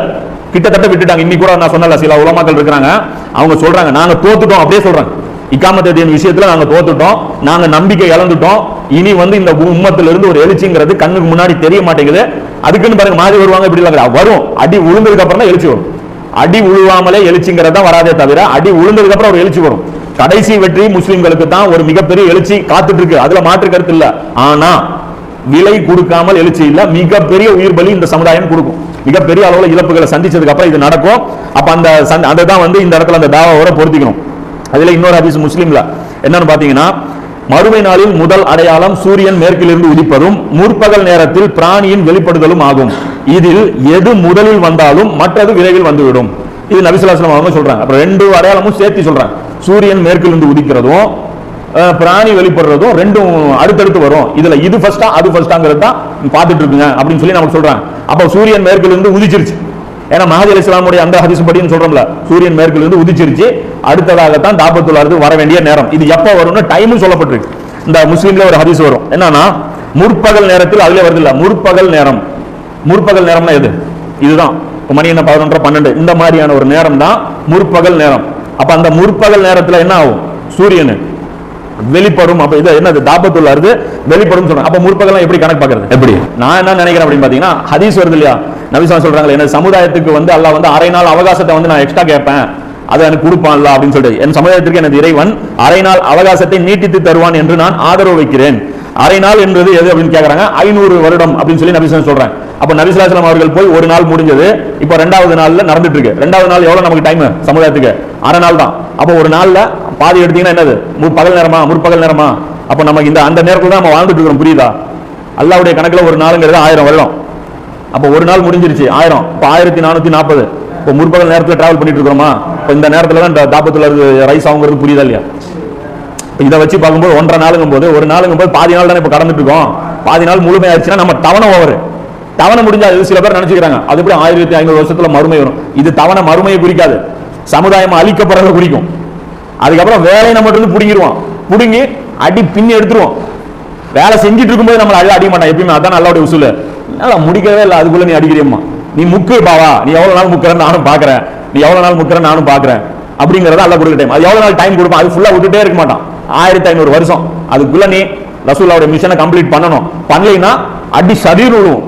கிட்டத்தட்ட விட்டுட்டாங்க. இன்னைக்கு கூட நான் சொன்னல சில உலமாக்கள் இருக்கிறாங்க. அவங்க சொல்றாங்க நாங்க தோத்துட்டோம் அப்படியே சொல்றாங்க. இக்காமத்தின் விஷயத்துல நாங்க தோத்துட்டோம். நாங்க நம்பிக்கை இழந்துட்டோம். இனி வந்து இந்த உம்மத்துல இருந்து ஒரு எழுச்சிங்கிறது கண்ணுக்கு முன்னாடி தெரிய மாட்டேங்குது. அதுக்குன்னு பாருங்க மாதிரி வருவாங்க இப்படி இல்லை வரும். அடி விழுந்ததுக்கு அப்புறம் தான் எழுச்சி வரும். அடி உழுவாமலே எழுச்சிங்கிறது தான் வராதே தவிர அடி விழுந்ததுக்கு அப்புறம் ஒரு எழுச்சி வரும். கடைசி வெற்றி முஸ்லிம்களுக்கு தான் ஒரு மிகப்பெரிய எழுச்சி காத்துட்டு இருக்கு அதுல மாற்று கருத்து இல்ல. ஆனா விலை கொடுக்காமல் எழுச்சி இல்ல. மிகப்பெரிய உயிர் பலி இந்த சமுதாயம் கொடுக்கும். மிகப்பெரிய அளவுல இழப்புகளை சந்திச்சதுக்கு அப்புறம் இது நடக்கும். அப்ப அந்த சந்த- அதை தான் வந்து இந்த இடத்துல அந்த தாவாவோட பொருத்திக்கணும். அதுல இன்னொரு ஹதீஸ் முஸ்லீம்ல என்னன்னு பாத்தீங்கன்னா மறுமை நாளில் முதல் அடையாளம் சூரியன் மேற்கிலிருந்து உதிப்பதும் முற்பகல் நேரத்தில் பிராணியின் வெளிப்படுதலும் ஆகும். இதில் எது முதலில் வந்தாலும் மற்றது விரைவில் வந்துவிடும். இது நபிசுல்லாஸ்லாம் அவங்க சொல்றாங்க. அப்புறம் ரெண்டு அடையாளமும் சேர்த்து சொல்றாங்க. சூரியன் மேற்கிலிருந்து உதிக்கிறதும் பிராணி வெளிப்படுறதும் ரெண்டும் அடுத்தடுத்து வரும். இதுல இது ஃபர்ஸ்டா அது ஃபர்ஸ்டாங்கிறது தான் பார்த்துட்டு இருக்குங்க அப்படின்னு சொல்லி நமக்கு சொல்றாங்க. அப்போ சூரியன் மேற்கிலிருந்து உதிச்சிருச்சு. ஏன்னா மஹதி அலி இஸ்லாமுடைய அந்த ஹதீஸ் படின்னு சொல்றோம்ல சூரியன் மேற்கில் இருந்து உதிச்சிருச்சு. அடுத்ததாகத்தான் தாபத்துல் அர்து வர வேண்டிய நேரம். இது எப்ப வரும்னு டைமும் சொல்லப்பட்டிருக்கு. இந்த முஸ்லீம்ல ஒரு ஹதீஸ் வரும். என்னன்னா முற்பகல் நேரத்தில் அதுல வருது இல்ல முற்பகல் நேரம். முற்பகல் நேரம்னா எது? இதுதான். இப்ப மணி என்ன பதினொன்றரை பன்னெண்டு இந்த மாதிரியான ஒரு நேரம் தான் முற்பகல் நேரம். அப்ப அந்த முற்பகல் நேரத்துல என்ன ஆகும்? சூரியன் வெளிப்படும். அப்ப இது என்னது? தாபத்துல் அருது வெளிப்படும் சொல்றாங்க. அப்ப முற்பகலாம் எப்படி கணக்கு பார்க்கறது? எப்படி? நான் என்ன நினைக்கிறேன் அப்படின்னு பாத்தீங்கன்னா ஹதீஸ் வருது இல்லையா? நபிசா சொல்றாங்களே எனது சமுதாயத்துக்கு வந்து அல்லாஹ் வந்து அரை நாள் அவகாசத்தை வந்து நான் எக்ஸ்ட்ரா கேட்பேன். அதை எனக்கு கொடுப்பான்ல அப்படின்னு சொல்லிட்டு. என் சமுதாயத்திற்கு எனது இறைவன் அரை நாள் அவகாசத்தை நீட்டித்து தருவான் என்று நான் ஆதரவு வைக்கிறேன். அரை நாள் என்றது எது அப்படின்னு கேட்குறாங்க ஐநூறு வருடம் அப்படின்னு சொல்லி நபிசன் சொல்றாங்க. அப்ப நபிசுலாசலம் அவர்கள் போய் ஒரு நாள் முடிஞ்சது. இப்போ ரெண்டாவது நாள்ல நடந்துட்டு இருக்கு. ரெண்டாவது நாள் எவ்வளவு நமக்கு டைம் சமுதாயத்துக்கு. அரை நாள் தான். அப்போ ஒரு நாள்ல பாதி எடுத்தீங்கன்னா என்னது? மு- பகல் நேரமா? முற்பகல் நேரமா? அப்ப நமக்கு இந்த அந்த நேரத்தில் தான் நம்ம வாழ்ந்துட்டு இருக்கிறோம். புரியுதா? அல்லாவுடைய கணக்கில் ஒரு நாளுங்கிறது ஆயிரம் வருடம். அப்போ ஒரு நாள் முடிஞ்சிருச்சு. ஆயிரம். இப்போ ஆயிரத்தி நானூத்தி நாற்பது. இப்போ முற்பகல் நேரத்தில் டிராவல் பண்ணிட்டு இருக்கிறோமா? இப்போ இந்த நேரத்தில் தான் இந்த ரைஸ் ஆகுங்கிறது புரியுதா இல்லையா? இதை வச்சு பார்க்கும்போது ஒன்றரை நாளுங்கும் போது ஒரு நாளுங்கும் போது பாதி நாள் தானே இப்போ கடந்துட்டு இருக்கோம் பாதி நாள் முழுமையாச்சுன்னா நம்ம தவணை ஓவர் தவணை முடிஞ்சா அது சில பேர் நினைச்சுக்கிறாங்க அது எப்படி ஆயிரத்தி ஐநூறு வருஷத்துல மறுமை வரும்? இது தவணை மறுமையை குறிக்காது. சமுதாயம் அழிக்கப்படுறத குறிக்கும். அதுக்கப்புறம் வேலையை நம்ம இருந்து புடுங்கிடுவான் புடுங்கி அடி பின்னி எடுத்துருவோம். வேலை செஞ்சுட்டு இருக்கும்போது நம்மள அடி அடிக்க மாட்டான். எப்பயுமே அதான் நல்லோடைய உசுல. நல்லா முடிக்கவே இல்லை அதுக்குள்ள நீ அடிக்கிறியம்மா. நீ முக்கு பாவா. நீ எவ்வளவு நாள் முக்கிற நானும் பாக்குறேன். நீ எவ்வளவு நாள் முக்கிற நானும் பாக்குறேன். அப்படிங்கறத அல்ல கொடுக்க டைம் அது எவ்வளவு நாள் டைம் கொடுப்பான்? அது ஃபுல்லா விட்டுட்டே இருக்க மாட்டான். ஆயிரத்தி ஐநூறு வருஷம். அதுக்குள்ள நீ ரசூல்லாவுடைய மிஷனை கம்ப்ளீட் பண்ணணும். பண்ணலைன்னா அடி சதீர் விழுவும்.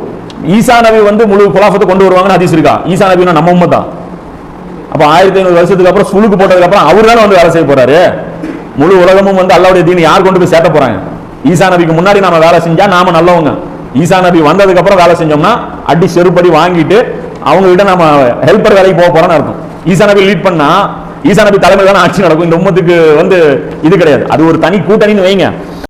ஈசா நபி வந்து முழு குலாஃபத்தை கொண்டு வருவாங்கன்னு ஹதீஸ் இருக்கா? ஈசா நபினா நம்ம உண்மை தான் அப்போ ஆயிரத்தி ஐநூறு வருஷத்துக்கு அப்புறம் சுழுக்கு போட்டதுக்கு அப்புறம் அவர் தானே வந்து வேலை செய்ய போறாரு? முழு உலகமும் வந்து அல்லாவுடைய தீன் யார் கொண்டு போய் சேர்த்த போறாங்க? ஈசா நபிக்கு முன்னாடி நாம வேலை செஞ்சா நாம நல்லவங்க. ஈசா நபி வந்ததுக்கு அப்புறம் வேலை செஞ்சோம்னா அடி செருப்படி வாங்கிட்டு அவங்க கிட்ட நம்ம ஹெல்ப்பர் வேலைக்கு போக போறோம்னு அர்த்தம். ஈசா நபி லீட் பண்ணா ஈசா நபி தலைமையில் தான் ஆட்சி நடக்கும். இந்த உம்மத்துக்கு வந்து இது கிடையாது. அது ஒரு தனி கூட்டணின்னு வைங்க.